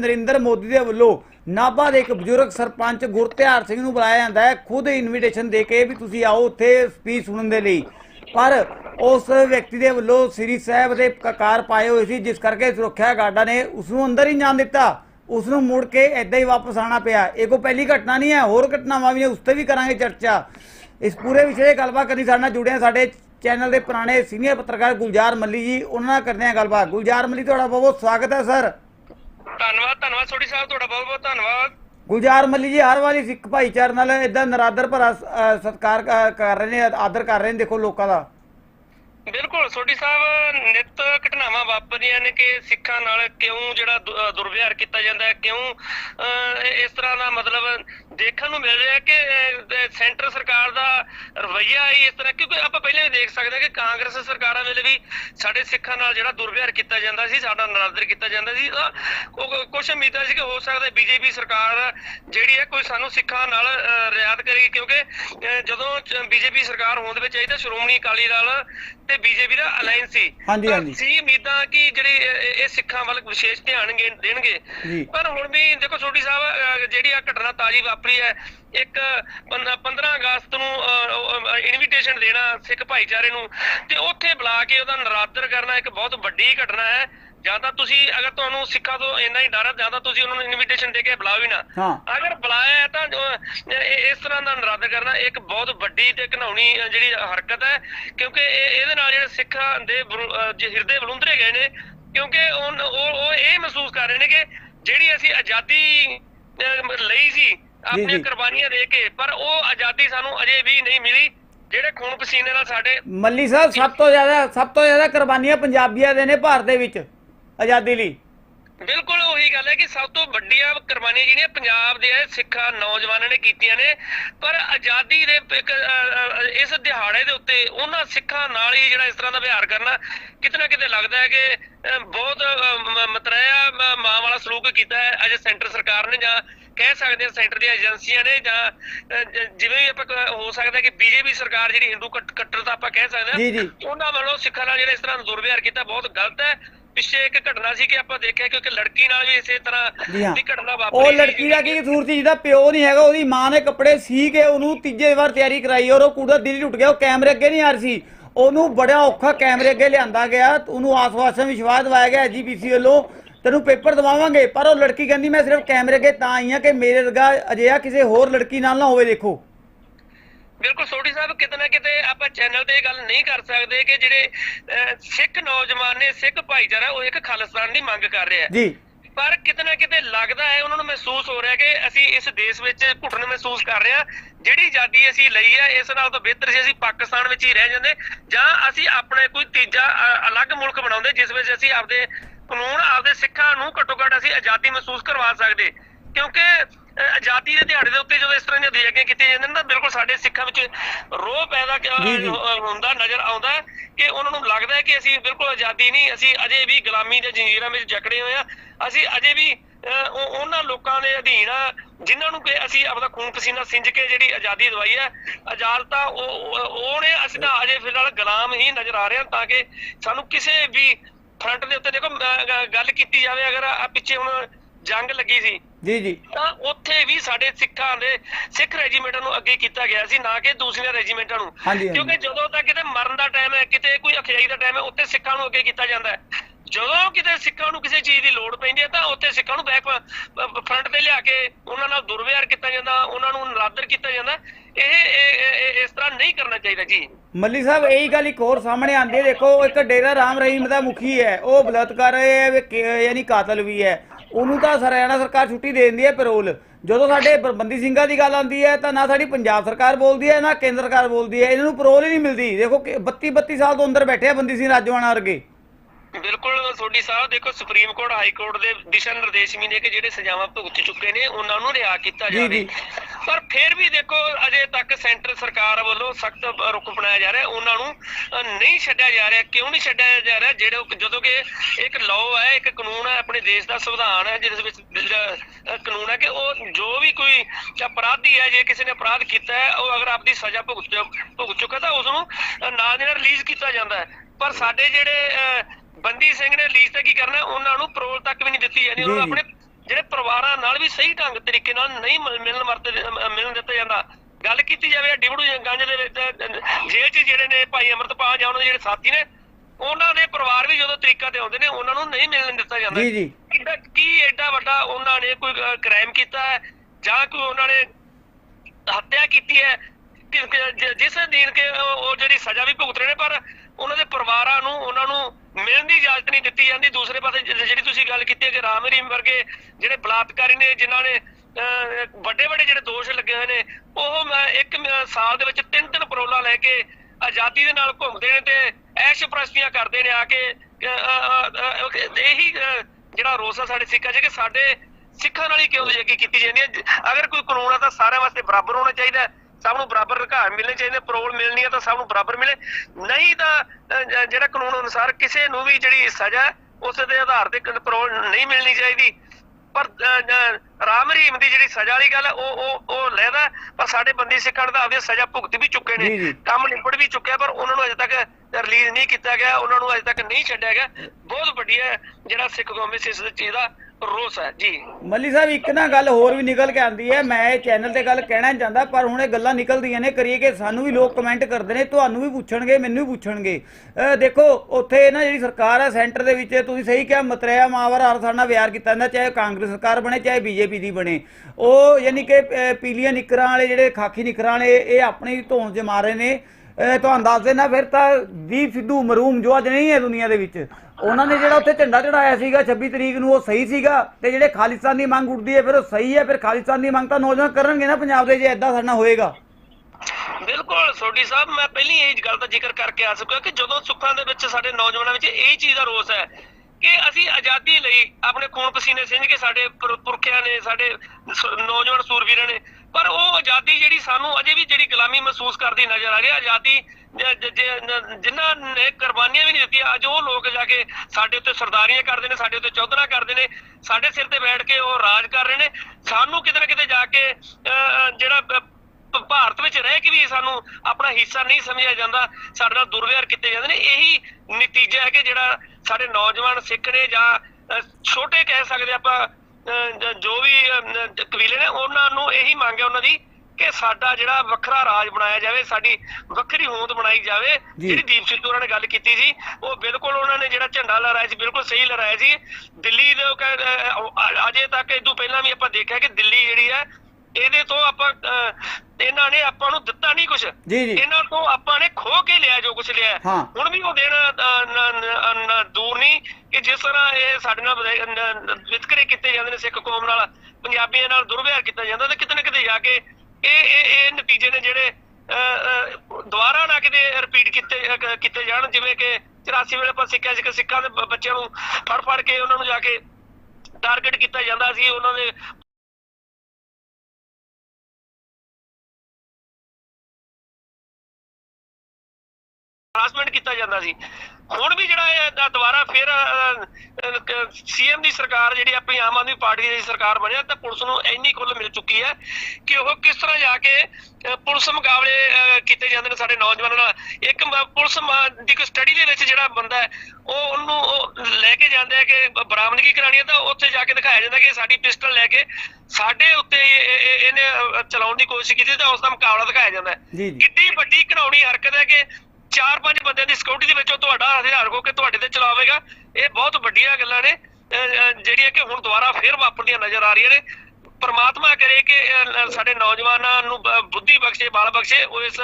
ਨਰਿੰਦਰ ਮੋਦੀ ਦੇ ਵੱਲੋਂ ਨਾਭਾ ਦੇ ਇੱਕ ਬਜ਼ੁਰਗ ਸਰਪੰਚ ਗੁਰਤਿਆਰ ਸਿੰਘ ਨੂੰ ਬੁਲਾਇਆ ਜਾਂਦਾ ਹੈ, ਖੁਦ ਇਨਵੀਟੇਸ਼ਨ ਦੇ ਕੇ ਵੀ ਤੁਸੀਂ ਆਓ ਉੱਥੇ ਸਪੀਚ ਸੁਣਨ ਦੇ ਲਈ। ਪਰ ਉਸ ਵਿਅਕਤੀ ਦੇ ਵੱਲੋਂ ਸ੍ਰੀ ਸਾਹਿਬ ਦੇ ਕਕਾਰ ਪਾਏ ਹੋਏ ਸੀ, ਜਿਸ ਕਰਕੇ ਸੁਰੱਖਿਆ ਗਾਰਡਾਂ ਨੇ ਉਸ ਨੂੰ ਅੰਦਰ ਹੀ ਨਹੀਂ ਜਾਣ ਦਿੱਤਾ। ਉਸ ਨੂੰ ਮੁੜ ਕੇ ਏਦਾਂ ਹੀ ਵਾਪਸ ਆਣਾ ਪਿਆ। ਇਹ ਕੋਈ ਪਹਿਲੀ ਘਟਨਾ ਨਹੀਂ ਹੈ, ਹੋਰ ਘਟਨਾਵਾਂ ਵੀ ਨੇ, ਉਸ ਤੇ ਵੀ ਕਰਾਂਗੇ ਚਰਚਾ। ਇਸ ਪੂਰੇ ਵਿਸ਼ੇ 'ਤੇ ਗੱਲਬਾਤ ਕਰਨੀ ਸਾਡੇ ਨਾਲ ਜੁੜੇ ਸਾਡੇ ਚੈਨਲ ਦੇ ਪੁਰਾਣੇ ਸੀਨੀਅਰ ਪੱਤਰਕਾਰ ਗੁਲਜ਼ਾਰ ਮੱਲੀ ਜੀ, ਉਹਨਾਂ ਨਾਲ ਕਰਦੇ ਆ ਗੱਲਬਾਤ। ਗੁਲਜ਼ਾਰ ਮੱਲੀ, ਤੁਹਾਡਾ ਬਹੁਤ ਬਹੁਤ ਸਵਾਗਤ ਹੈ, ਸਰ। ਧੰਨਵਾਦ ਧੰਨਵਾਦ ਸੋਢੀ ਸਾਹਿਬ ਤੁਹਾਡਾ ਬਹੁਤ ਬਹੁਤ ਧੰਨਵਾਦ। ਗੁਲਜ਼ਾਰ ਮੱਲੀ ਜੀ ਹਰ ਵਾਰੀ ਸਿੱਖ ਭਾਈਚਾਰੇ ਨਾਲ ਇਦਾਂ ਨਰਾਦਰ ਭਰਾ ਅ, ਸਤਿਕਾਰ ਕਰ ਰਹੇ ਨੇ ਆਦਰ ਕਰ ਰਹੇ ਨੇ ਦੇਖੋ ਲੋਕਾਂ ਦਾ। ਬਿਲਕੁਲ ਸੋਢੀ ਸਾਹਿਬ ਨਿਤ ਘਟਨਾਵਾਂ ਵਾਪਰਦੀਆਂ ਨੇ ਕਿ ਸਿੱਖਾਂ ਨਾਲ ਕਿਉਂ ਜਿਹੜਾ ਦੁਰਵਿਹਾਰ ਕੀਤਾ ਜਾਂਦਾ ਹੈ ਕਿਉਂ ਅਹ, ਇਸ ਤਰ੍ਹਾਂ ਦਾ ਮਤਲਬ ਦੇਖਣ ਨੂੰ ਮਿਲ ਰਿਹਾ ਕਿ ਸੈਂਟਰ ਸਰਕਾਰ ਦਾ ਰਵੱਈਆ ਹੀ ਇਸ ਤਰ੍ਹਾਂ ਕਿਉਂਕਿ ਆਪਾਂ ਪਹਿਲਾਂ ਵੀ ਦੇਖ ਸਕਦੇ ਹਾਂ ਕਿ ਕਾਂਗਰਸ ਸਰਕਾਰਾਂ ਵੇਲੇ ਵੀ ਸਾਡੇ ਸਿੱਖਾਂ ਨਾਲ ਜਿਹੜਾ ਦੁਰਵਿਹਾਰ ਕੀਤਾ ਜਾਂਦਾ ਸੀ ਸਾਡਾ ਨਰਾਦਰ ਕੀਤਾ ਜਾਂਦਾ ਸੀ ਉਹ ਕੁਝ ਉਮੀਦਾਂ ਸੀ ਕਿ ਹੋ ਸਕਦਾ ਬੀਜੇਪੀ ਸਰਕਾਰ ਜਿਹੜੀ ਹੈ ਕੋਈ ਸਾਨੂੰ ਸਿੱਖਾਂ ਨਾਲ ਅਹ, ਕਰੇਗੀ ਕਿਉਂਕਿ ਜਦੋਂ ਬੀਜੇਪੀ ਸਰਕਾਰ ਹੋਂਦ ਵਿੱਚ ਆਈ ਤਾਂ ਸ਼੍ਰੋਮਣੀ ਅਕਾਲੀ ਦਲ ਤੇ ਬੀਜੇਪੀ ਦਾ ਅਲਾਈਅੰਸ ਸੀ ਹਾਂਜੀ, ਹਾਂਜੀ। ਸੀ ਉਮੀਦਾਂ ਕਿ ਜਿਹੜੀ ਇਹ ਸਿੱਖਾਂ ਵੱਲ ਵਿਸ਼ੇਸ਼ ਧਿਆਨ ਦੇਣਗੇ। ਪਰ ਹੁਣ ਵੀ ਦੇਖੋ ਛੋਟੀ ਸਾਹਿਬ ਜਿਹੜੀ ਆ ਘਟਨਾ ਤਾਜੀ ਵਾਪਰੀ ਹੈ ਇੱਕ 15 ਅਗਸਤ ਨੂੰ ਇਨਵੀਟੇਸ਼ਨ ਦੇਣਾ ਸਿੱਖ ਭਾਈਚਾਰੇ ਨੂੰ ਤੇ ਉੱਥੇ ਬੁਲਾ ਕੇ ਉਹਦਾ ਨਰਾਦਰ ਕਰਨਾ ਇੱਕ ਬਹੁਤ ਵੱਡੀ ਘਟਨਾ ਹੈ ਜਾਂ ਤਾਂ ਤੁਸੀਂ ਅਗਰ ਤੁਹਾਨੂੰ ਸਿੱਖਾਂ ਤੋਂ ਇੰਨਾ ਹੀ ਡਰ ਹੈ ਜਾਂ ਤਾਂ ਤੁਸੀਂ ਉਹਨਾਂ ਨੂੰ ਇਨਵੀਟੇਸ਼ਨ ਦੇ ਕੇ ਬੁਲਾਓ ਹੀ ਨਾ। ਅਗਰ ਬੁਲਾਇਆ ਹੈ ਤਾਂ ਇਸ ਤਰ੍ਹਾਂ ਦਾ ਨਰਾਦਰ ਕਰਨਾ ਇੱਕ ਬਹੁਤ ਵੱਡੀ ਤੇ ਘਨਾਉਣੀ ਜਿਹੜੀ ਹਰਕਤ ਹੈ ਕਿਉਂਕਿ ਇਹ- ਇਹਦੇ ਨਾਲ ਜਿਹੜੇ ਸਿੱਖਾਂ ਦੇ ਹਿਰਦੇ ਬਲੁੰਦਰੇ ਗਏ ਨੇ ਕਿਉਂਕਿ ਉਹ ਇਹ ਮਹਿਸੂਸ ਕਰ ਰਹੇ ਨੇ ਕਿ ਜਿਹੜੀ ਅਸੀਂ ਆਜ਼ਾਦੀ ਲਈ ਸੀ ਆਪਣੀਆਂ ਜੀ। ਕੁਰਬਾਨੀਆਂ ਦੇ ਕੇ ਪਰ ਉਹ ਆਜ਼ਾਦੀ ਸਾਨੂੰ ਅਜੇ ਵੀ ਨਹੀਂ ਮਿਲੀ ਜਿਹੜੇ ਖੂਨ ਪਸੀਨੇ ਨਾਲ ਸਾਡੇ ਮੱਲੀ ਸਾਹਿਬ ਸਭ ਤੋਂ ਜ਼ਿਆਦਾ ਸਭ ਤੋਂ ਜ਼ਿਆਦਾ ਕੁਰਬਾਨੀਆਂ ਪੰਜਾਬੀਆਂ ਦੇ ਨੇ ਭਾਰਤ ਦੇ ਵਿੱਚ। ਆਜ਼ਾਦੀ ਲਈ। ਬਿਲਕੁਲ ਉਹੀ ਗੱਲ ਹੈ ਕਿ ਸਭ ਤੋਂ ਵੱਡੀਆਂ ਕੁਰਬਾਨੀਆਂ ਜਿਹੜੀਆਂ ਪੰਜਾਬ ਦੇ ਸਿੱਖਾਂ ਨੌਜਵਾਨਾਂ ਨੇ ਕੀਤੀਆਂ ਨੇ। ਪਰ ਆਜ਼ਾਦੀ ਦੇ ਇਸ ਦਿਹਾੜੇ ਦੇ ਉੱਤੇ ਉਹਨਾਂ ਸਿੱਖਾਂ ਨਾਲ ਹੀ ਜਿਹੜਾ ਇਸ ਤਰ੍ਹਾਂ ਦਾ ਵਿਹਾਰ ਕਰਨਾ ਕਿਤੇ ਨਾ ਕਿਤੇ ਲੱਗਦਾ ਹੈ ਕਿ ਬਹੁਤ ਅਹ, ਮ- ਵਾਲਾ ਸਲੂਕ ਕੀਤਾ ਹੈ। ਅਜੇ ਸੈਂਟਰ ਸਰਕਾਰ ਨੇ ਜਾਂ ਕਹਿ ਸਕਦੇ ਹਾਂ ਸੈਂਟਰ ਦੀਆਂ ਏਜੰਸੀਆਂ ਨੇ ਜਾਂ ਜਿਵੇਂ ਵੀ ਆਪਾਂ ਹੋ ਸਕਦਾ ਕਿ ਬੀਜੇਪੀ ਸਰਕਾਰ ਜਿਹੜੀ ਹਿੰਦੂ ਕੱਟ- ਕੱਟੜਤਾ ਆਪਾਂ ਕਹਿ ਸਕਦੇ। ਹਾਂ ਉਹਨਾਂ ਵੱਲੋਂ ਸਿੱਖਾਂ ਨਾਲ ਜਿਹੜਾ ਇਸ ਤਰ੍ਹਾਂ ਦਾ ਦੁਰਵਿਹਾਰ ਕੀਤਾ ਬਹੁਤ ਗਲਤ ਹੈ। ਪਿੱਛੇ ਇੱਕ ਘਟਨਾ ਸੀ ਕਿ ਆਪਾਂ ਦੇਖਿਆ ਕਿ ਇੱਕ ਲੜਕੀ ਨਾਲ ਵੀ ਇਸੇ ਜੀ ਤਰ੍ਹਾਂ ਹਾਂ। ਦੀ ਘਟਨਾ ਵਾਪਰੀ ਉਹ ਸੀ। ਲੜਕੀ ਦਾ ਕੀ ਕਸੂਰ ਸੀ? ਜਿਹਦਾ ਪਿਓ ਨਹੀਂ ਹੈਗਾ ਉਹਦੀ ਮਾਂ ਨੇ ਕੱਪੜੇ ਸੀ ਕੇ ਉਹਨੂੰ ਤੀਜੇ ਵਾਰ ਤਿਆਰੀ ਕਰਾਈ ਔਰ ਉਹ ਕੁੜਾ ਦਿਲ ਟੁੱਟ ਗਿਆ ਉਹ ਕੈਮਰੇ ਅੱਗੇ ਨਹੀਂ ਆ ਰਹੀ ਸੀ। ਉਹਨੂੰ ਬੜਾ ਔਖਾ ਕੈਮਰੇ ਅੱਗੇ ਲਿਆਂਦਾ ਗਿਆ ਉਹਨੂੰ ਆਸ-ਵਾਸਨ ਵਿਸ਼ਵਾਸ ਦਿਵਾਇਆ ਗਿਆ ਐਜੀਪੀਸੀ ਵੱਲੋਂ ਤੈਨੂੰ ਪੇਪਰ ਦਵਾਵਾਂਗੇ। ਪਰ ਉਹ ਲੜਕੀ ਕਹਿੰਦੀ ਮੈਂ ਸਿਰਫ ਕੈਮਰੇ ਅੱਗੇ ਤਾਂ ਆਈ ਹਾਂ ਕਿ ਮੇਰੇ ਵਰਗਾ ਅਜਿਹਾ ਕਿਸੇ ਹੋਰ ਲੜਕੀ ਨਾਲ ਨਾ ਹੋਵੇ ਦੇਖੋ। ਬਿਲਕੁਲ ਸੋਢੀ ਸਾਹਿਬ ਕਿਤੇ ਨਾ ਕਿਤੇ ਆਪਾਂ ਚੈਨਲ ਤੇ ਇਹ ਗੱਲ ਨਹੀਂ ਕਰ ਸਕਦੇ ਕਿ ਜਿਹੜੇ ਸਿੱਖ ਨੌਜਵਾਨ ਨੇ ਸਿੱਖ ਭਾਈਚਾਰਾ ਉਹ ਇੱਕ ਖਾਲਿਸਤਾਨ ਦੀ ਮੰਗ ਕਰ ਰਿਹਾ ਹੈ। ਜੀ। ਪਰ ਕਿਤੇ ਨਾ ਕਿਤੇ ਲੱਗਦਾ ਹੈ ਉਹਨਾਂ ਨੂੰ ਮਹਿਸੂਸ ਹੋ ਰਿਹਾ ਕਿ ਅਸੀਂ ਇਸ ਦੇਸ਼ ਵਿੱਚ ਘੁੱਟਣ ਮਹਿਸੂਸ ਕਰ ਰਹੇ ਹਾਂ। ਜਿਹੜੀ ਆਜ਼ਾਦੀ ਅਸੀਂ ਲਈ ਹੈ ਇਸ ਨਾਲ ਤਾਂ ਬਿਹਤਰ ਸੀ ਅਸੀਂ ਪਾਕਿਸਤਾਨ ਵਿੱਚ ਹੀ ਰਹਿ ਜਾਂਦੇ। ਜਾਂ ਅਸੀਂ ਆਪਣੇ ਕੋਈ ਤੀਜਾ ਅਲੱਗ ਮੁਲਕ ਬਣਾਉਂਦੇ ਜਿਸ ਵਿੱਚ ਅਸੀਂ ਆਪਦੇ ਕਾਨੂੰਨ ਆਪਦੇ ਸਿੱਖਾਂ ਨੂੰ ਘੱਟੋ ਘੱਟ ਅਸੀਂ ਆਜ਼ਾਦੀ ਮਹਿਸੂਸ ਕਰਵਾ ਸਕਦੇ। ਕਿਉਂਕਿ ਆਜ਼ਾਦੀ ਦੇ ਦਿਹਾੜੇ ਦੇ ਉੱਤੇ ਜਦੋਂ ਇਸ ਤਰ੍ਹਾਂ ਦੀਆਂ ਦਿਆਗੀਆਂ ਕੀਤੀਆਂ ਜਾਂਦੀਆਂ ਨੇ ਬਿਲਕੁਲ ਸਾਡੇ ਸਿੱਖਾਂ ਵਿੱਚ ਰੋਹ ਪੈਦਾ ਹੁੰਦਾ ਨਜ਼ਰ ਆਉਂਦਾ ਕਿ ਉਹਨਾਂ ਨੂੰ ਲੱਗਦਾ ਹੈ ਕਿ ਅਸੀਂ ਬਿਲਕੁਲ ਆਜ਼ਾਦੀ ਨਹੀਂ ਅਸੀਂ ਅਜੇ ਵੀ ਗੁਲਾਮੀ ਦੇ ਜੰਜੀਰਾਂ ਵਿੱਚ ਜਕੜੇ ਹੋਏ ਆ ਅਸੀਂ ਅਜੇ ਵੀ ਉਹਨਾਂ ਲੋਕਾਂ ਦੇ ਅਧੀਨ ਆ ਜਿਨ੍ਹਾਂ ਨੂੰ ਕਿ ਅਸੀਂ ਆਪਦਾ ਖੂਨ ਪਸੀਨਾ ਸਿੰਜ ਕੇ ਜਿਹੜੀ ਆਜ਼ਾਦੀ ਦਵਾਈ ਹੈ ਆਜ਼ਾਦ ਤਾਂ ਉਹ ਉਹ- ਉਹ ਨੇ ਅਸੀਂ ਤਾਂ ਅਜੇ ਫਿਲਹਾਲ ਗੁਲਾਮ ਹੀ ਨਜ਼ਰ ਆ ਰਹੇ ਹਾਂ ਤਾਂ ਕਿ ਸਾਨੂੰ ਕਿਸੇ ਵੀ ਫਰੰਟ ਦੇ ਉੱਤੇ ਦੇਖੋ ਗੱਲ ਕੀਤੀ ਜਾਵੇ ਅਗਰ ਆ ਪਿੱਛੇ ਹੁਣ ਜੰਗ ਲੱਗੀ ਸੀ। ਜੀ ਜੀ। ਤਾਂ ਉੱਥੇ ਵੀ ਸਾਡੇ ਸਿੱਖਾਂ ਦੇ ਸਿੱਖ ਰੈਜੀਮੈਂਟਾਂ ਨੂੰ ਅੱਗੇ ਕੀਤਾ ਗਿਆ ਸੀ ਨਾ ਕਿ ਦੂਸਰੀਆਂ ਰੈਜੀਮੈਂਟਾਂ ਨੂੰ। ਕਿਉਂਕਿ ਜਦੋਂ ਤੱਕ ਕਿਤੇ ਮਰਨ ਦਾ ਟਾਈਮ ਹੈ ਕਿਤੇ ਕੋਈ ਅਖਿਆਈ ਦਾ ਟਾਈਮ ਹੈ ਉੱਥੇ ਸਿੱਖਾਂ ਨੂੰ ਅੱਗੇ ਕੀਤਾ ਜਾਂਦਾ ਹੈ। ਜਦੋਂ ਕਿਤੇ ਸਿੱਖਾਂ ਨੂੰ ਕਿਸੇ ਚੀਜ਼ ਦੀ ਲੋੜ ਪੈਂਦੀ ਹੈ ਤਾਂ ਉੱਥੇ ਸਿੱਖਾਂ ਨੂੰ ਬੈਕ ਫਰੰਟ ਤੇ ਲਿਆ ਕੇ ਉਹਨਾਂ ਨਾਲ ਦੁਰਵਿਹਾਰ ਕੀਤਾ ਜਾਂਦਾ ਉਹਨਾਂ ਨੂੰ ਨਰਾਦਰ ਕੀਤਾ ਜਾਂਦਾ। ਇਹ ਇਸ ਤਰ੍ਹਾਂ ਨਹੀਂ ਕਰਨਾ ਚਾਹੀਦਾ ਜੀ। ਮੱਲੀ ਸਾਹਿਬ ਇਹੀ ਗੱਲ ਇੱਕ ਹੋਰ ਸਾਹਮਣੇ ਆਂਦੀ ਹੈ। ਦੇਖੋ ਇੱਕ ਡੇਰਾ ਰਾਮ ਰਹੀਮ ਦਾ ਮੁਖੀ ਹੈ। ਉਹ ਬਲਾਤਕਾਰ ਹੈ ਯਾਨੀ ਕਾਤਲ ਵੀ ਹੈ। ਉਹਨੂੰ ਤਾਂ ਹਰਿਆਣਾ ਸਰਕਾਰ ਛੁੱਟੀ ਦੇ ਦਿੰਦੀ ਹੈ ਪੈਰੋਲ ਜਦੋਂ ਸਾਡੇ ਬੰਦੀ ਸਿੰਘਾਂ ਦੀ ਗੱਲ ਆਉਂਦੀ ਹੈ ਤਾਂ ਨਾ ਸਾਡੀ ਪੰਜਾਬ ਸਰਕਾਰ ਬੋਲਦੀ ਹੈ, ਨਾ ਕੇਂਦਰ ਸਰਕਾਰ ਬੋਲਦੀ ਹੈ। ਇਹਨਾਂ ਨੂੰ ਪੈਰੋਲ ਹੀ ਨਹੀਂ ਮਿਲਦੀ। ਦੇਖੋ 32 32 ਸਾਲ ਤੋਂ ਅੰਦਰ ਬੈਠੇ ਆ ਬੰਦੀ ਸਿੰਘ ਰਾਜਵਾਨਾ ਵਰਗੇ। ਬਿਲਕੁਲ ਸੋਢੀ ਸਾਹਿਬ ਦੇਖੋ ਸੁਪਰੀਮ ਕੋਰਟ ਹਾਈ ਕੋਰਟ ਦੇ ਦਿਸ਼ਾ ਨਿਰਦੇਸ਼ ਵੀ ਨੇ ਕਿ ਜਿਹੜੇ ਸਜ਼ਾਵਾਂ ਭੁਗਤ ਚੁੱਕੇ ਨੇ ਉਹਨਾਂ ਨੂੰ ਰਿਹਾ ਕੀਤਾ ਜਾਵੇ। ਪਰ ਫਿਰ ਵੀ ਦੇਖੋ ਅਜੇ ਤੱਕ ਸੈਂਟਰ ਸਰਕਾਰ ਵੱਲੋਂ ਸਖਤ ਰੁਖ ਅਪਣਾਇਆ ਜਾ ਰਿਹਾ ਉਹਨਾਂ ਨੂੰ ਨਹੀਂ ਛੱਡਿਆ ਜਾ ਰਿਹਾ। ਕਿਉਂ ਨਹੀਂ ਛੱਡਿਆ ਜਾ ਰਿਹਾ? ਜਿਹੜੇ ਜਦੋਂ ਕਿ ਇੱਕ ਲਾਅ ਹੈ ਇੱਕ ਕਾਨੂੰਨ ਹੈ ਆਪਣੇ ਦੇਸ਼ ਦਾ ਸੰਵਿਧਾਨ ਹੈ ਜਿਸ ਵਿੱਚ ਕਾਨੂੰਨ ਹੈ ਕਿ ਉਹ ਜੋ ਵੀ ਕੋਈ ਅਪਰਾਧੀ ਹੈ ਜੇ ਕਿਸੇ ਨੇ ਅਪਰਾਧ ਕੀਤਾ ਹੈ ਉਹ ਅਗਰ ਆਪਦੀ ਸਜ਼ਾ ਭੁਗਤ ਚੁੱਕ- ਤਾਂ ਉਸ ਨੂੰ ਨਾਲ ਦੀ ਨਾਲ ਰਿਲੀਜ਼ ਕੀਤਾ ਜਾਂਦਾ ਹੈ। ਪਰ ਸਾਡੇ ਜਿਹੜੇ ਬੰਦੀ ਸਿੰਘ ਨੇ ਰਿਲੀਜ਼ ਤਾਂ ਕੀ ਕਰਨਾ ਉਹਨਾਂ ਨੂੰ ਪਰੋਲ ਤੱਕ ਵੀ ਨਹੀਂ ਦਿੱਤੀ ਜਾਂਦੀ ਉਹਨਾਂ। ਆਪਣੇ ਜਿਹੜੇ ਪਰਿਵਾਰਾਂ ਨਾਲ ਵੀ ਸਹੀ ਢੰਗ ਤਰੀਕੇ ਨਾਲ ਨਹੀਂ ਮਿਲ- ਮਿਲਣ ਵਰਤੇ ਮਿਲਣ ਦਿੱਤਾ ਜਾਂਦਾ। ਗੱਲ ਕੀਤੀ ਜਾਵੇ ਡਿਬੜੂ ਗੰਜ ਦੇ ਵਿੱਚ ਜੇਲ੍ਹ 'ਚ ਜਿਹੜੇ ਨੇ ਭਾਈ ਅਮਰਤਪਾਲ ਜਾਂ ਉਹਨਾਂ ਦੇ ਜਿਹੜੇ ਸਾਥੀ ਨੇ ਉਹਨਾਂ ਦੇ ਪਰਿਵਾਰ ਵੀ ਜਦੋਂ ਤਰੀਕਾ ਤੇ ਆਉਂਦੇ ਨੇ ਉਹਨਾਂ ਨੂੰ ਨਹੀਂ ਮਿਲਣ ਦਿੱਤਾ ਜਾਂਦਾ। ਜੀ ਜੀ। ਕਿੱਡਾ ਕੀ ਐਡਾ ਵੱਡਾ ਉਹਨਾਂ ਨੇ ਕੋਈ ਕ੍ਰਾਈਮ ਕੀਤਾ ਹੈ? ਜਾਂ ਕੋਈ ਉਹਨਾਂ ਨੇ ਹੱਤਿਆ ਕੀਤੀ ਹੈ? ਜਿਸ ਦਿਨ ਕੇ ਉਹ ਜਿਹੜੀ ਸਜ਼ਾ ਵੀ ਭੁਗਤ ਰਹੇ ਨੇ ਪਰ ਉਹਨਾਂ ਦੇ ਪਰਿਵਾਰਾਂ ਨੂੰ ਉਹਨਾਂ ਨੂੰ ਮਿਲਣ ਦੀ ਇਜਾਜ਼ਤ ਨਹੀਂ ਦਿੱਤੀ ਜਾਂਦੀ। ਦੂਸਰੇ ਪਾਸੇ ਜਿਹੜੀ ਤੁਸੀਂ ਗੱਲ ਕੀਤੀ ਹੈ ਕਿ ਰਾਮ ਰਹੀਮ ਵਰਗੇ ਜਿਹੜੇ ਬਲਾਤਕਾਰੀ ਨੇ, ਜਿਨ੍ਹਾਂ ਨੇ ਵੱਡੇ ਵੱਡੇ ਜਿਹੜੇ ਦੋਸ਼ ਲੱਗੇ ਹੋਏ ਨੇ, ਉਹ ਮੈਂ ਇੱਕ ਸਾਲ ਦੇ ਵਿੱਚ ਤਿੰਨ ਤਿੰਨ ਪਰੋਲਾ ਲੈ ਕੇ ਆਜ਼ਾਦੀ ਦੇ ਨਾਲ ਘੁੰਮਦੇ ਨੇ ਤੇ ਐਸ਼ ਪ੍ਰਸਤੀਆਂ ਕਰਦੇ ਨੇ ਆ ਕੇ ਇਹੀ ਜਿਹੜਾ ਰੋਸ ਆ ਸਾਡੇ ਸਿੱਖਾਂ 'ਚ ਕਿ ਸਾਡੇ ਸਿੱਖਾਂ ਨਾਲ ਹੀ ਕਿਉਂ ਦਜੇਗੀ ਕੀਤੀ ਜਾਂਦੀ ਹੈ। ਅਗਰ ਕੋਈ ਕਾਨੂੰਨ ਆ ਤਾਂ ਸਾਰਿਆਂ ਵਾਸਤੇ ਬਰਾਬਰ ਹੋਣਾ ਚਾਹੀਦਾ ਸਭ ਨੂੰ ਬਰਾਬਰ ਅਧਿਕਾਰ ਮਿਲਣੇ ਚਾਹੀਦੇ ਪਰੋਲ ਮਿਲਣੀ ਹੈ ਤਾਂ ਸਭ ਨੂੰ ਬਰਾਬਰ ਮਿਲੇ। ਨਹੀਂ ਤਾਂ ਜਿਹੜਾ ਕਾਨੂੰਨ ਅਨੁਸਾਰ ਕਿਸੇ ਨੂੰ ਵੀ ਜਿਹੜੀ ਸਜ਼ਾ ਉਸ ਦੇ ਆਧਾਰ ਤੇ ਪਰੋਲ ਨਹੀਂ ਮਿਲਣੀ ਚਾਹੀਦੀ। ਪਰ ਰਾਮ ਰਹੀਮ ਦੀ ਜਿਹੜੀ ਸਜ਼ਾ ਵਾਲੀ ਗੱਲ ਉਹ ਉਹ ਉਹ ਲੈਦਾ ਪਰ ਸਾਡੇ ਬੰਦੀ ਸਿੱਖਾਂ ਨੇ ਤਾਂ ਆਪਣੀ ਸਜ਼ਾ ਭੁਗਤ ਵੀ ਚੁੱਕੇ। ਨੇ ਕੰਮ ਨਿਬੜ ਵੀ ਚੁੱਕਿਆ ਪਰ ਉਹਨਾਂ ਨੂੰ ਅਜੇ ਤੱਕ ਰਿਲੀਜ਼ ਨਹੀਂ ਕੀਤਾ ਗਿਆ, ਉਹਨਾਂ ਨੂੰ ਅਜੇ ਤੱਕ ਨਹੀਂ ਛੱਡਿਆ ਗਿਆ। ਬਹੁਤ ਵੱਡੀ ਹੈ ਜਿਹੜਾ ਸਿੱਖ ਕੌਮ ਇਸ ਇਸ ਚੀਜ਼ ਦਾ ਰੋਸ ਹੈ। ਜੀ। ਮੱਲੀ ਸਾਹਿਬ, ਇੱਕ ਨਾ ਗੱਲ ਹੋਰ ਵੀ ਨਿਕਲ ਕੇ ਆਂਦੀ ਹੈ। ਮੈਂ ਇਹ ਚੈਨਲ ਤੇ ਗੱਲ ਕਹਿਣਾ ਚਾਹੁੰਦਾ, ਪਰ ਹੁਣ ਇਹ ਗੱਲਾਂ ਨਿਕਲਦੀਆਂ ਨੇ। ਕਰੀਏ ਕਿ ਸਾਨੂੰ ਵੀ ਲੋਕ ਕਮੈਂਟ ਕਰਦੇ ਨੇ, ਤੁਹਾਨੂੰ ਵੀ ਪੁੱਛਣਗੇ, ਮੈਨੂੰ ਵੀ ਪੁੱਛਣਗੇ। ਦੇਖੋ, ਉੱਥੇ ਨਾ ਜਿਹੜੀ ਸਰਕਾਰ ਹੈ ਸੈਂਟਰ ਦੇ ਵਿੱਚ, ਤੁਸੀਂ ਸਹੀ ਕਿਹਾ, ਮਤਰੇਆ ਮਾਵਰ ਹਰ ਸਾਡਾ ਵਿਆਰ ਕੀਤਾ ਜਾਂਦਾ, ਚਾਹੇ ਕਾਂਗਰਸ ਸਰਕਾਰ ਬਣੇ, ਚਾਹੇ ਬੀਜੇਪੀ ਦੀ ਬਣੇ। ਉਹ ਯਾਨੀ ਕਿ ਪੀਲੀਆਂ ਨਿਕਰਾਂ ਵਾਲੇ, ਜਿਹੜੇ ਖਾਕੀ ਨਿਕਰਾਂ ਵਾਲੇ, ਇਹ ਆਪਣੀ ਧੌਣ 'ਚ ਰਹੇ ਨੇ। ਤੁਹਾਨੂੰ ਦੱਸ ਦੇਣਾ ਫਿਰ ਤਾਂ ਦੀਪ ਸਿੱਧੂ ਮਰੂਮ ਜੋ ਅੱਜ ਨਹੀਂ ਹੈ ਦੁਨੀਆ ਦੇ ਵਿੱਚ। ਉਹਨਾਂ ਨੇ ਜਿਹੜਾ ਉੱਥੇ ਝੰਡਾ ਚੜਾਇਆ ਸੀਗਾ 26 ਤਰੀਕ ਨੂੰ, ਉਹ ਸਹੀ ਸੀਗਾ ਤੇ ਜਿਹੜੇ ਖਾਲਿਸਤਾਨ ਮੰਗ ਉੱਠਦੀ ਹੈ, ਫਿਰ ਉਹ ਸਹੀ ਹੈ। ਫਿਰ ਖਾਲਿਸਤਾਨ ਮੰਗ ਤਾਂ ਨੌਜਵਾਨ ਕਰਨਗੇ ਨਾ ਪੰਜਾਬ ਦੇ, ਜੇ ਐਦਾਂ ਸਾਡਾ ਹੋਏਗਾ। ਬਿਲਕੁਲ, ਸੋਢੀ ਸਾਹਿਬ, ਮੈਂ ਪਹਿਲੀ ਇਹ ਗੱਲ ਦਾ ਜ਼ਿਕਰ ਕਰਕੇ ਆ ਚੁੱਕਾ ਕਿ ਜਦੋਂ ਸੁੱਖਾਂ ਦੇ ਵਿੱਚ ਸਾਡੇ ਨੌਜਵਾਨਾਂ ਵਿੱਚ ਇਹ ਚੀਜ਼ ਦਾ ਰੋਸ ਹੈ ਕਿ ਅਸੀਂ ਆਜ਼ਾਦੀ ਲਈ ਆਪਣੇ ਖੂਨ ਪਸੀਨੇ ਸਿੰਜ ਕੇ ਸਾਡੇ ਪੁਰਖਿਆਂ ਨੇ, ਸਾਡੇ ਨੌਜਵਾਨ ਸੂਰਵੀਰਾਂ ਨੇ ਪਰ ਉਹ ਆਜ਼ਾਦੀ ਜਿਹੜੀ ਸਾਨੂੰ ਅਜੇ ਵੀ ਜਿਹੜੀ ਗੁਲਾਮੀ ਮਹਿਸੂਸ ਕਰਦੀ ਨਜ਼ਰ ਆ ਰਹੀ ਹੈ ਆਜ਼ਾਦੀ ਜਿਨ੍ਹਾਂ ਨੇ ਕੁਰਬਾਨੀਆਂ ਵੀ ਨਹੀਂ ਦਿੱਤੀਆਂ ਅੱਜ ਉਹ ਲੋਕ ਜਾ ਕੇ ਸਾਡੇ ਉੱਤੇ ਸਰਦਾਰੀਆਂ ਕਰਦੇ ਨੇ ਸਾਡੇ ਉੱਤੇ ਚੌਧਰਾ ਕਰਦੇ ਨੇ ਸਾਡੇ ਸਿਰ ਤੇ ਬੈਠ ਕੇ ਉਹ ਰਾਜ ਕਰ ਰਹੇ ਨੇ। ਸਾਨੂੰ ਕਿਤੇ ਨਾ ਕਿਤੇ ਜਾ ਕੇ ਅਹ, ਜਿਹੜਾ ਭਾਰਤ ਵਿੱਚ ਰਹਿ ਕੇ ਵੀ ਸਾਨੂੰ ਆਪਣਾ ਹਿੱਸਾ ਨਹੀਂ ਸਮਝਿਆ ਜਾਂਦਾ ਸਾਡੇ ਨਾਲ ਦੁਰਵਿਹਾਰ ਕੀਤੇ ਜਾਂਦੇ ਨੇ। ਇਹੀ ਨਤੀਜਾ ਹੈ ਕਿ ਜਿਹੜਾ ਸਾਡੇ ਨੌਜਵਾਨ ਸਿੱਖ ਨੇ ਜਾਂ ਛੋਟੇ ਕਹਿ ਸਕਦੇ ਆਪਾਂ ਜ- ਵੀ ਕਬੀਲੇ ਨੇ ਉਹਨਾਂ ਨੂੰ ਇਹੀ ਮੰਗ ਹੈ ਉਹਨਾਂ ਦੀ ਕਿ ਸਾਡਾ ਜਿਹੜਾ ਵੱਖਰਾ ਰਾਜ ਬਣਾਇਆ ਜਾਵੇ ਸਾਡੀ ਵੱਖਰੀ ਹੋਂਦ ਬਣਾਈ ਜਾਵੇ। ਜਿਹੜੀ ਦੀਪ ਸਿੱਧੂ ਉਹਨਾਂ ਨੇ ਗੱਲ ਕੀਤੀ ਸੀ ਉਹ ਬਿਲਕੁਲ ਉਹਨਾਂ ਨੇ ਜਿਹੜਾ ਝੰਡਾ ਲਹਿਰਾਇਆ ਸੀ ਬਿਲਕੁਲ ਸਹੀ ਲਹਿਰਾਇਆ ਸੀ ਦਿੱਲੀ ਦੇ ਅਜੇ ਤੱਕ ਇਹ ਤੋਂ ਪਹਿਲਾਂ ਵੀ ਆਪਾਂ ਦੇਖਿਆ ਕਿ ਦਿੱਲੀ ਜਿਹੜੀ ਹੈ ਇਹਦੇ ਤੋਂ ਆਪਾਂ ਇਹਨਾਂ ਨੇ ਆਪਾਂ ਨੂੰ ਦਿੱਤਾ ਨਹੀਂ ਕੁਝ ਇਹਨਾਂ ਤੋਂ ਆਪਾਂ ਨੇ ਖੋ ਕੇ ਲਿਆ ਜੋ ਕੁਝ ਲਿਆ। ਹੁਣ ਵੀ ਉਹ ਨ- ਦੂਰ ਨਹੀਂ ਕਿ ਜਿਸ ਤਰ੍ਹਾਂ ਇਹ ਸਾਡੇ ਨਾਲ ਵਿਤਕਰੇ ਕੀਤੇ ਜਾਂਦੇ ਨੇ ਸਿੱਖ ਕੌਮ ਨਾਲ ਪੰਜਾਬੀਆਂ ਨਾਲ ਦੁਰਵਿਹਾਰ ਕੀਤਾ ਜਾਂਦਾ ਤੇ ਕਿਤੇ ਨਾ ਕਿਤੇ ਜਾ ਕੇ ਇਹ ਇਹ ਇਹ ਨਤੀਜੇ ਨੇ ਜਿਹੜੇ ਦੁਬਾਰਾ ਨਾ ਕਿਤੇ ਰਿਪੀਟ ਕੀਤੇ ਕੀਤੇ ਜਾਣ ਜਿਵੇਂ ਕਿ 84 ਵੇਲੇ ਆਪਾਂ ਸਿੱਖਿਆ ਸੀ ਕਿ ਸਿੱਖਾਂ ਦੇ ਬੱਚਿਆਂ ਨੂੰ ਫੜ ਫੜ ਕੇ ਉਹਨਾਂ ਨੂੰ ਜਾ ਕੇ ਟਾਰਗੇਟ ਕੀਤਾ ਜਾਂਦਾ ਸੀ ਉਹਨਾਂ ਦੇ ਹਰਾਸਮੈਂਟ ਕੀਤਾ ਜਾਂਦਾ ਸੀ। ਹੁਣ ਵੀ ਜਿਹੜਾ ਇਹ ਦੁਬਾਰਾ ਫਿਰ ਸੀਐਮ ਦੀ ਸਰਕਾਰ ਜਿਹੜੀ ਆਪਣੀ ਆਮ ਆਦਮੀ ਪਾਰਟੀ ਦੀ ਸਰਕਾਰ ਬਣਿਆ ਤਾਂ ਪੁਲਿਸ ਨੂੰ ਇੰਨੀ ਕੁੱਲ ਮਿਲ ਚੁੱਕੀ ਹੈ ਕਿ ਉਹ ਕਿਸ ਤਰ੍ਹਾਂ ਜਾ ਕੇ ਪੁਲਿਸ ਮੁਕਾਬਲੇ ਕੀਤੇ ਜਾਂਦੇ ਨੇ ਸਾਡੇ ਨੌਜਵਾਨਾਂ ਨਾਲ। ਇੱਕ ਪੁਲਿਸ ਦੀ ਕੋਈ ਸਟੱਡੀ ਦੇ ਵਿੱਚ ਜਿਹੜਾ ਬੰਦਾ ਹੈ ਉਹ ਉਹਨੂੰ ਉਹ ਲੈ ਕੇ ਜਾਂਦੇ ਆ ਕਿ ਬਰਾਮਦਗੀ ਕਰਾਣੀ ਹੈ ਤਾਂ ਉੱਥੇ ਜਾ ਕੇ ਦਿਖਾਇਆ ਜਾਂਦਾ ਕਿ ਸਾਡੀ ਪਿਸਟਲ ਲੈ ਕੇ ਸਾਡੇ ਉੱਤੇ ਇਹ- ਇਹ- ਇਹਨੇ ਚਲਾਉਣ ਦੀ ਕੋਸ਼ਿਸ਼ ਕੀਤੀ ਤਾਂ ਉਸ ਦਾ ਮੁਕਾਬਲਾ ਦਿਖਾਇਆ ਜਾਂਦਾ ਹੈ। ਕਿੱਡੀ ਵੱਡੀ ਘਿਨਾਉਣੀ ਹਰਕਤ ਹੈ ਕਿ ਚਾਰ ਪੰਜ ਬੰਦਿਆਂ ਦੀ ਸਿਕਿਉਰਿਟੀ ਦੇ ਵਿੱਚੋਂ ਤੁਹਾਡਾ ਹਥਿਆਰ ਕੋ ਕੇ ਤੁਹਾਡੇ ਤੇ ਚਲਾਵੇਗਾ। ਇਹ ਬਹੁਤ ਵੱਡੀਆਂ ਗੱਲਾਂ ਨੇ। ਜਿਹੜੀਆਂ ਕਿ ਹੁਣ ਦੁਬਾਰਾ ਫੇਰ ਵਾਪਰਦੀਆਂ ਨਜ਼ਰ ਆ ਰਹੀਆਂ ਨੇ। ਪਰਮਾਤਮਾ ਕਰੇ ਕਿ ਸਾਡੇ ਨੌਜਵਾਨਾਂ ਨੂੰ ਬੁੱਧੀ ਬਖਸ਼ੇ, ਬਲ ਬਖਸ਼ੇ, ਉਹ ਇਸ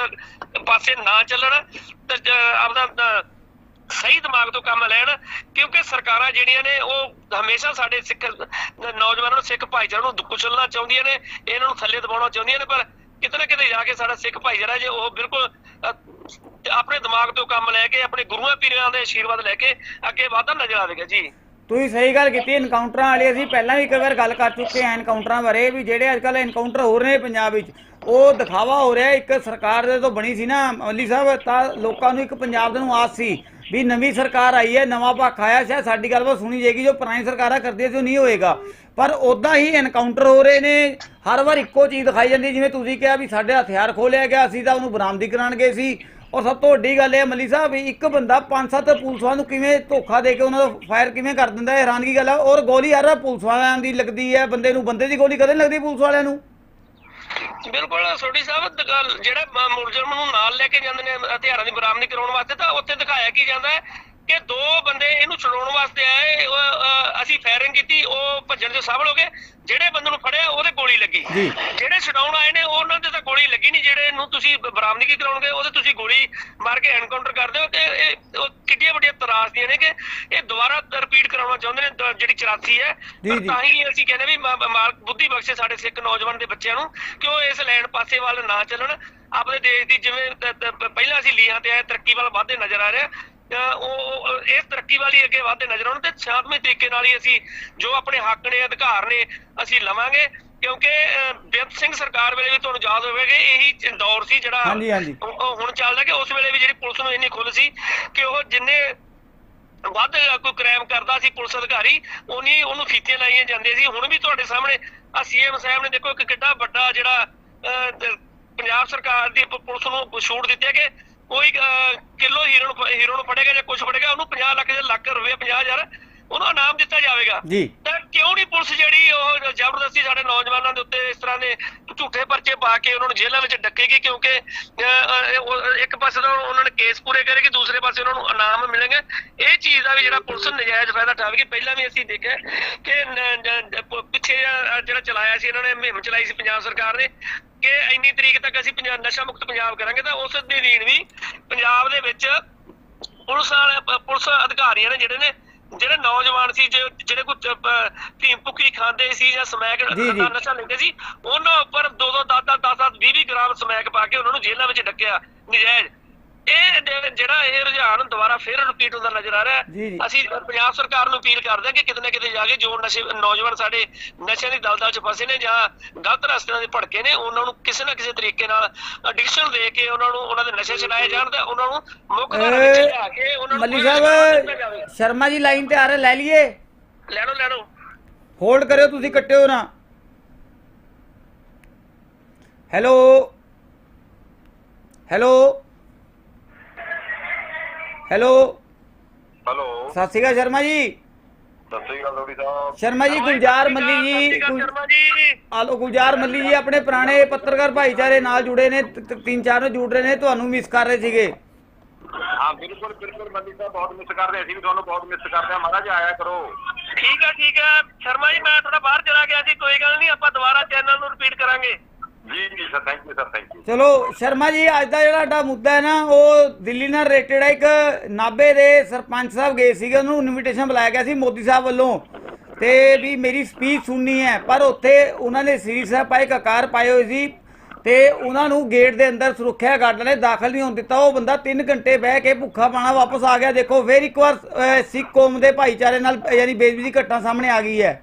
ਪਾਸੇ ਨਾ ਚੱਲਣ ਤੇ ਆਪਦਾ ਸਹੀ ਦਿਮਾਗ ਤੋਂ ਕੰਮ ਲੈਣ। ਕਿਉਂਕਿ ਸਰਕਾਰਾਂ ਜਿਹੜੀਆਂ ਨੇ, ਉਹ ਹਮੇਸ਼ਾ ਸਾਡੇ ਸਿੱਖ, ਨੌਜਵਾਨਾਂ ਨੂੰ, ਸਿੱਖ ਭਾਈਚਾਰੇ ਨੂੰ ਕੁਚਲਣਾ ਚਾਹੁੰਦੀਆਂ ਨੇ। ਇਹਨਾਂ ਨੂੰ ਥੱਲੇ ਦਬਾਉਣਾ ਚਾਹੁੰਦੀਆਂ ਨੇ, ਪਰ ਕਿਤੇ ਨਾ ਕਿਤੇ ਜਾ ਕੇ ਸਾਡਾ ਸਿੱਖ ਭਾਈਚਾਰਾ ਜੇ ਉਹ ਬਿਲਕੁਲ ਆਪਣੇ ਦਿਮਾਗ ਤੋਂ ਕੰਮ ਲੈ ਕੇ, ਆਪਣੇ ਗੁਰੂਆਂ ਪੀਰਾਂ ਦੇ ਆਸ਼ੀਰਵਾਦ ਲੈ ਕੇ ਅੱਗੇ ਵਧਦਾ ਨਜ਼ਰ ਆਵੇਗਾ, ਜੀ। ਤੁਸੀਂ ਸਹੀ ਗੱਲ ਕੀਤੀ ਇਨਕਾਊਂਟਰਾਂ ਵਾਲੀ ਅਸੀਂ ਪਹਿਲਾਂ ਵੀ ਕਈ ਵਾਰ ਗੱਲ ਕਰ ਚੁੱਕੇ ਹਾਂ ਇਨਕਾਊਂਟਰਾਂ ਬਾਰੇ, ਵੀ ਜਿਹੜੇ ਅੱਜ ਕੱਲ੍ਹ ਇਨਕਾਊਂਟਰ ਹੋ ਰਹੇ ਨੇ ਪੰਜਾਬ ਵਿੱਚ, ਉਹ ਦਿਖਾਵਾ ਹੋ ਰਿਹਾ, ਇੱਕ ਸਰਕਾਰ ਦੇ ਤੋਂ ਬਣੀ ਸੀ ਨਾ, ਮੱਲੀ ਸਾਹਿਬ, ਤਾਂ ਲੋਕਾਂ ਨੂੰ ਇੱਕ ਪੰਜਾਬ ਦੇ ਨੂੰ ਆਸ ਸੀ। ਵੀ ਨਵੀਂ ਸਰਕਾਰ ਆਈ ਹੈ, ਨਵਾਂ ਪੱਖ ਆਇਆ ਸ਼ਾਇਦ ਸਾਡੀ ਗੱਲਬਾਤ ਸੁਣੀ ਜਾਏਗੀ, ਜੋ ਪੁਰਾਣੀ ਸਰਕਾਰਾਂ ਕਰਦੀਆਂ ਸੀ, ਉਹ ਨਹੀਂ ਹੋਏਗਾ। ਪਰ ਉਦਾਂ ਹੀ ਐਨਕਾਊਂਟਰ ਹੋ ਰਹੇ ਨੇ, ਹਰ ਵਾਰ ਇੱਕੋ ਚੀਜ਼ ਦਿਖਾਈ ਜਾਂਦੀ ਜਿਵੇਂ ਤੁਸੀਂ ਕਿਹਾ ਵੀ ਸਾਡੇ ਹਥਿਆਰ ਖੋਲਿਆ ਗਿਆ, ਅਸੀਂ ਤਾਂ ਉਹਨੂੰ ਬਰਾਮਦੀ ਕਰਾਉਣ ਗਏ ਸੀ। ਔਰ ਸਭ ਤੋਂ ਵੱਡੀ ਗੱਲ ਇਹ ਹੈ, ਮੱਲੀ ਸਾਹਿਬ, ਵੀ ਇੱਕ ਬੰਦਾ ਪੰਜ ਸੱਤ ਪੁਲਿਸ ਵਾਲਿਆਂ ਨੂੰ ਕਿਵੇਂ ਧੋਖਾ ਦੇ ਕੇ ਉਹਨਾਂ ਦਾ ਫਾਇਰ ਕਿਵੇਂ ਕਰ ਦਿੰਦਾ ਹੈ, ਹੈਰਾਨਗੀ ਗੱਲ ਹੈ ਔਰ ਗੋਲੀ ਹਰ ਪੁਲਿਸ ਵਾਲਿਆਂ ਦੀ ਲੱਗਦੀ ਹੈ, ਬੰਦੇ ਨੂੰ, ਬੰਦੇ ਦੀ ਗੋਲੀ ਕਦੇ ਲੱਗਦੀ ਪੁਲਿਸ ਵਾਲਿਆਂ ਨੂੰ। ਬਿਲਕੁਲ। ਸੋਢੀ ਸਾਹਿਬ ਦ- ਜਿਹੜਾ ਮੁਲਜ਼ਮ ਨੂੰ ਨਾਲ ਲੈ ਕੇ ਜਾਂਦੇ ਨੇ, ਹਥਿਆਰਾਂ ਦੀ ਬਰਾਮਦ ਕਰਾਉਣ ਵਾਸਤੇ, ਤਾਂ ਉੱਥੇ ਦਿਖਾਇਆ ਕੀ ਜਾਂਦਾ ਹੈ ਕਿ ਦੋ ਬੰਦੇ ਇਹਨੂੰ ਛੁਡਾਉਣ ਵਾਸਤੇ ਆਏ ਅਸੀਂ ਫਾਇਰਿੰਗ ਕੀਤੀ ਉਹ ਭੱਜਣ ਦੇ ਸਫਲ ਹੋ ਗਏ। ਜਿਹੜੇ ਬੰਦੇ ਨੂੰ ਫੜਿਆ ਉਹਦੇ ਗੋਲੀ ਲੱਗੀ। ਜਿਹੜੇ ਛਡਾਉਣ ਆਏ ਨੇ ਉਹਨਾਂ ਦੇ ਤਾਂ ਗੋਲੀ ਲੱਗੀ ਨਹੀਂ ਜਿਹੜੇ ਨੂੰ ਤੁਸੀਂ ਬਰਾਮਦਗੀ ਕਰਾਉਣਗੇ ਉਹਦੇ ਤੁਸੀਂ ਗੋਲੀ ਮਾਰ ਕੇ ਐਨਕਾਊਂਟਰ ਕਰਦੇ ਹੋ ਤੇ ਇਹ ਕਿੱਡੀਆਂ ਵੱਡੀਆਂ ਤਰਾਸਦੀਆਂ ਨੇ ਕਿ ਇਹ ਦੁਬਾਰਾ ਰਿਪੀਟ ਕਰਾਉਣਾ ਚਾਹੁੰਦੇ ਨੇ ਜਿਹੜੀ 84 ਹੈ। ਤਾਂ ਹੀ ਅਸੀਂ ਕਹਿੰਦੇ ਵੀ ਮਾਲਕ ਬੁੱਧੀ ਬਖਸ਼ੇ ਸਾਡੇ ਸਿੱਖ ਨੌਜਵਾਨ ਦੇ ਬੱਚਿਆਂ ਨੂੰ ਕਿ ਉਹ ਇਸ ਲੈਣ ਪਾਸੇ ਵੱਲ ਨਾ ਚੱਲਣ। ਆਪਣੇ ਦੇਸ਼ ਦੀ ਜਿਵੇਂ ਪਹਿਲਾਂ ਅਸੀਂ ਲੀਹਾਂ ਤੇ ਆਏ ਤਰੱਕੀ ਵੱਲ ਵਧਦੇ ਨਜ਼ਰ ਆ ਰਹੇ ਹਾਂ ਤਾਂ ਉਹ ਇਸ ਤਰੱਕੀ ਵਾਲੀ ਅੱਗੇ ਵਧਦੇ ਨਜ਼ਰ ਆਉਣ ਤੇ ਸ਼ਾਂਤਮਈ ਤਰੀਕੇ ਨਾਲ ਹੀ ਅਸੀਂ ਜੋ ਆਪਣੇ ਹੱਕ ਨੇ ਅਧਿਕਾਰ ਨੇ ਅਸੀਂ ਲਵਾਂਗੇ ਕਿਉਂਕਿ ਬੇਅੰਤ ਸਿੰਘ ਸਰਕਾਰ ਵੇਲੇ ਵੀ ਤੁਹਾਨੂੰ ਯਾਦ ਹੋਵੇਗਾ ਇਹੀ ਦੌਰ ਸੀ ਜਿਹੜਾ ਹੁਣ ਚੱਲਦਾ ਕਿ ਉਸ ਵੇਲੇ ਵੀ ਜਿਹੜੀ ਪੁਲਿਸ ਨੂੰ ਇੰਨੀ ਖੁੱਲ ਸੀ ਕਿ ਉਹ ਜਿੰਨੇ ਵੱਧ ਕੋਈ ਕ੍ਰਾਈਮ ਕਰਦਾ ਸੀ ਪੁਲਿਸ ਅਧਿਕਾਰੀ ਉਨੀ ਉਹਨੂੰ ਫੀਤੀਆਂ ਲਾਈਆਂ ਜਾਂਦੀਆਂ ਸੀ। ਹੁਣ ਵੀ ਤੁਹਾਡੇ ਸਾਹਮਣੇ ਆ ਸੀਐਮ ਸਾਹਿਬ ਨੇ ਦੇਖੋ ਇੱਕ ਕਿੱਡਾ ਵੱਡਾ ਜਿਹੜਾ ਪੰਜਾਬ ਸਰਕਾਰ ਦੀ ਪੁਲਿਸ ਨੂੰ ਛੂਟ ਦਿੱਤੀ ਹੈ ਕਿ ਕੋਈ ਅਹ, ਕਿਲੋ ਹੀਰੋ ਨੂੰ ਹੀਰੋ ਨੂੰ ਫੜੇਗਾ ਜਾਂ ਕੁਝ ਫੜੇਗਾ ਉਹਨੂੰ 50 ਲੱਖ ਜਾਂ ਲੱਖ ਰੁਪਏ 50000 ਉਹਨੂੰ ਇਨਾਮ ਦਿੱਤਾ ਜਾਵੇਗਾ। ਜੀ। ਤਾਂ ਕਿਉਂ ਨਹੀਂ ਪੁਲਿਸ ਜਿਹੜੀ ਉਹ ਜ਼ਬਰਦਸਤੀ ਸਾਡੇ ਨੌਜਵਾਨਾਂ ਦੇ ਉੱਤੇ ਇਸ ਤਰ੍ਹਾਂ ਦੇ ਝੂਠੇ ਪਰਚੇ ਪਾ ਕੇ ਉਹਨਾਂ ਨੂੰ ਜੇਲ੍ਹਾਂ ਵਿੱਚ ਡੱਕੇਗੀ ਕਿਉਂਕਿ ਇੱਕ ਪਾਸੇ ਤਾਂ ਉਹਨਾਂ ਨੇ ਕੇਸ ਪੂਰੇ ਕਰੇਗੀ ਦੂਸਰੇ ਪਾਸੇ ਉਹਨਾਂ ਨੂੰ ਇਨਾਮ ਮਿਲਣਗੇ। ਇਹ ਚੀਜ਼ ਦਾ ਵੀ ਜਿਹੜਾ ਪੁਲਿਸ ਨਜਾਇਜ਼ ਫਾਇਦਾ ਉਠਾਵੇਗੀ ਪਹਿਲਾਂ ਵੀ ਅਸੀਂ ਦੇਖਿਆ ਕਿ ਪਿੱਛੇ ਜਿਹਾ ਜਿਹੜਾ ਚਲਾਇਆ ਸੀ ਇਹਨਾਂ ਨੇ ਮੁਹਿੰਮ ਚਲਾਈ ਸੀ ਪੰਜਾਬ ਸਰਕਾਰ ਨੇ ਕਿ ਇੰਨੀ ਤਰੀਕ ਤੱਕ ਅਸੀਂ ਪੰਜਾਬ ਨਸ਼ਾ ਮੁਕਤ ਪੰਜਾਬ ਕਰਾਂਗੇ ਤਾਂ ਉਸ ਦੀ ਰੀਣ ਵੀ ਪੰਜਾਬ ਦੇ ਵਿੱਚ ਪੁਲਿਸ ਵਾਲੇ ਪੁਲਿਸ ਅਧਿਕਾਰੀਆਂ ਨੇ ਜਿਹੜੇ ਨੇ ਜਿਹੜੇ ਨੌਜਵਾਨ ਸੀ ਜੇ- ਜਿਹੜੇ ਕੋਈ ਭੀਮ ਭੁੱਕੀ ਖਾਂਦੇ ਸੀ ਜਾਂ ਸਮੈਕ ਜੀ, ਜੀ। ਦਾ ਨਸ਼ਾ ਲੈਂਦੇ ਸੀ ਉਹਨਾਂ ਉੱਪਰ 2 2 10 10 10 20 20 ਗ੍ਰਾਮ ਸਮੈਕ ਪਾ ਕੇ ਉਹਨਾਂ ਨੂੰ ਜੇਲ੍ਹਾਂ ਵਿੱਚ ਡੱਕਿਆ ਨਜਾਇਜ਼ ਇਹ ਜਿਹੜਾ ਇਹ ਰੁਝਾਨ ਦੁਬਾਰਾ ਫਿਰ ਰਿਪੀਟ ਹੁੰਦਾ ਨਜ਼ਰ ਆ ਰਿਹਾ ਜੀ, ਜੀ। ਹੈ। ਅਸੀਂ ਪੰਜਾਬ ਸਰਕਾਰ ਨੂੰ ਅਪੀਲ ਕਰਦੇ ਹਾਂ ਕਿ ਕਿਤੇ ਨਾ ਕਿਤੇ ਜਾ ਕੇ ਜੋ ਨਸ਼ੇ ਨੌਜਵਾਨ ਸਾਡੇ ਨਸ਼ਿਆਂ ਦੀ ਦਲਦਲ 'ਚ ਫਸੇ ਨੇ ਜਾਂ ਗਲਤ ਰਸਤਿਆਂ ਦੇ ਭੜਕੇ ਨੇ ਉਹਨਾਂ ਨੂੰ ਕਿਸੇ ਨਾ ਕਿਸੇ ਤਰੀਕੇ ਨਾਲ ਐਡਿਕਸ਼ਨ ਦੇ ਕੇ ਉਹਨਾਂ ਨੂੰ ਉਹਨਾਂ ਦੇ ਨਸ਼ੇ ਛਡਾਏ ਜਾਣ ਤੇ ਉਹਨਾਂ ਨੂੰ ਮੁੱਖ ਧਾਰਾ ਵਿੱਚ ਲਿਆ ਕੇ ਉਹਨਾਂ ਨੂੰ ਮੱਲੀ ਕੋਈ ਰੁਜ਼ਗਾਰ ਦਿੱਤਾ ਸਾਹਿਬ। ਸ਼ਰਮਾ ਜੀ ਲਾਈਨ ਤੇ ਆ ਰਹੇ ਲੈ ਲਈਏ ਲੈ ਲਓ ਲੈ ਲਓ ਹੋਲਡ ਕਰਿਓ ਤੁਸੀਂ ਕੱਟਿਓ ਨਾ ਹੈਲੋ ਹੈਲੋ ਹੈਲੋ। ਹੈਲੋ। ਸਤਿ ਸ਼੍ਰੀ ਅਕਾਲ ਸ਼ਰਮਾ ਜੀ। ਸਤਿ ਸ੍ਰੀ ਅਕਾਲ ਲੋੜੀ ਸਾਹਿਬ। ਸ਼ਰਮਾ ਜੀ ਗੁਲਜ਼ਾਰ ਮੱਲੀ ਜੀ ਆਲੋ ਗੁਲਜ਼ਾਰ ਮੱਲੀ ਜੀ ਆਪਣੇ ਪੁਰਾਣੇ ਪੱਤਰਕਾਰ ਭਾਈਚਾਰੇ ਨਾਲ ਜੁੜੇ ਨੇ ਤਿੰਨ ਚਾਰ ਨੂੰ ਜੁੜ ਰਹੇ ਨੇ ਤੁਹਾਨੂੰ ਮਿਸ ਕਰ ਰਹੇ ਸੀਗੇ। ਹਾਂ ਬਿਲਕੁਲ ਬਿਲਕੁਲ ਮੰਦੀ ਸਾਹਿਬ ਬਹੁਤ ਮਿਸ ਕਰਦੇ ਹਾਂ, ਅਸੀਂ ਵੀ ਤੁਹਾਨੂੰ ਬਹੁਤ ਮਿਸ ਕਰਦੇ ਹਾਂ ਮਹਾਰਾਜ ਆਇਆ ਕਰੋ। ਠੀਕ ਆ ਠੀਕ ਆ। ਸ਼ਰਮਾ ਜੀ ਮੈਂ ਥੋੜਾ ਬਾਹਰ ਚਲਾ ਗਿਆ ਸੀ ਕੋਈ ਗੱਲ ਨਹੀਂ ਆਪਾਂ ਦੁਬਾਰਾ ਚੈਨਲ ਨੂੰ ਰਿਪੀਟ ਕਰਾਂਗੇ। ਜੀ ਜੀ sir thank you sir thank you ਚਲੋ, ਸ਼ਰਮਾ ਜੀ, ਅੱਜ ਦਾ ਜਿਹੜਾ ਸਾਡਾ ਮੁੱਦਾ ਹੈ ਨਾ, ਉਹ ਦਿੱਲੀ ਨਾਲ ਰਿਲੇਟਡ ਹੈ ਇੱਕ ਨਾਬੇ ਦੇ ਸਰਪੰਚ ਸਾਹਿਬ ਗਏ ਸੀਗੇ, ਉਹਨੂੰ ਇਨਵੀਟੇਸ਼ਨ ਬੁਲਾਇਆ ਗਿਆ ਸੀ ਮੋਦੀ ਸਾਹਿਬ ਵੱਲੋਂ। ਤੇ ਵੀ ਮੇਰੀ ਸਪੀਚ ਸੁਣਨੀ ਹੈ, ਪਰ ਉੱਥੇ ਉਹਨਾਂ ਨੇ ਸ੍ਰੀ ਸਾਹਿਬ ਪਾਏ ਕਕਾਰ ਪਾਏ ਹੋਏ ਸੀ। ਤੇ ਉਹਨਾਂ ਨੂੰ ਗੇਟ ਦੇ ਅੰਦਰ ਸੁਰੱਖਿਆ ਗਾਰਡ ਨੇ ਦਾਖਲ ਨਹੀਂ ਹੋਣ ਦਿੱਤਾ। ਉਹ ਬੰਦਾ 3 ਘੰਟੇ ਬਹਿ ਕੇ ਭੁੱਖਾ ਪਾਣਾ ਵਾਪਸ ਆ ਗਿਆ। ਦੇਖੋ, ਫੇਰ ਇੱਕ ਵਾਰ ਸਿੱਖ ਕੌਮ ਦੇ ਭਾਈਚਾਰੇ ਨਾਲ, ਯਾਨੀ ਬੇਇੱਜ਼ਤੀ ਦੀ ਘਟਨਾ ਸਾਹਮਣੇ ਆ ਗਈ ਹੈ।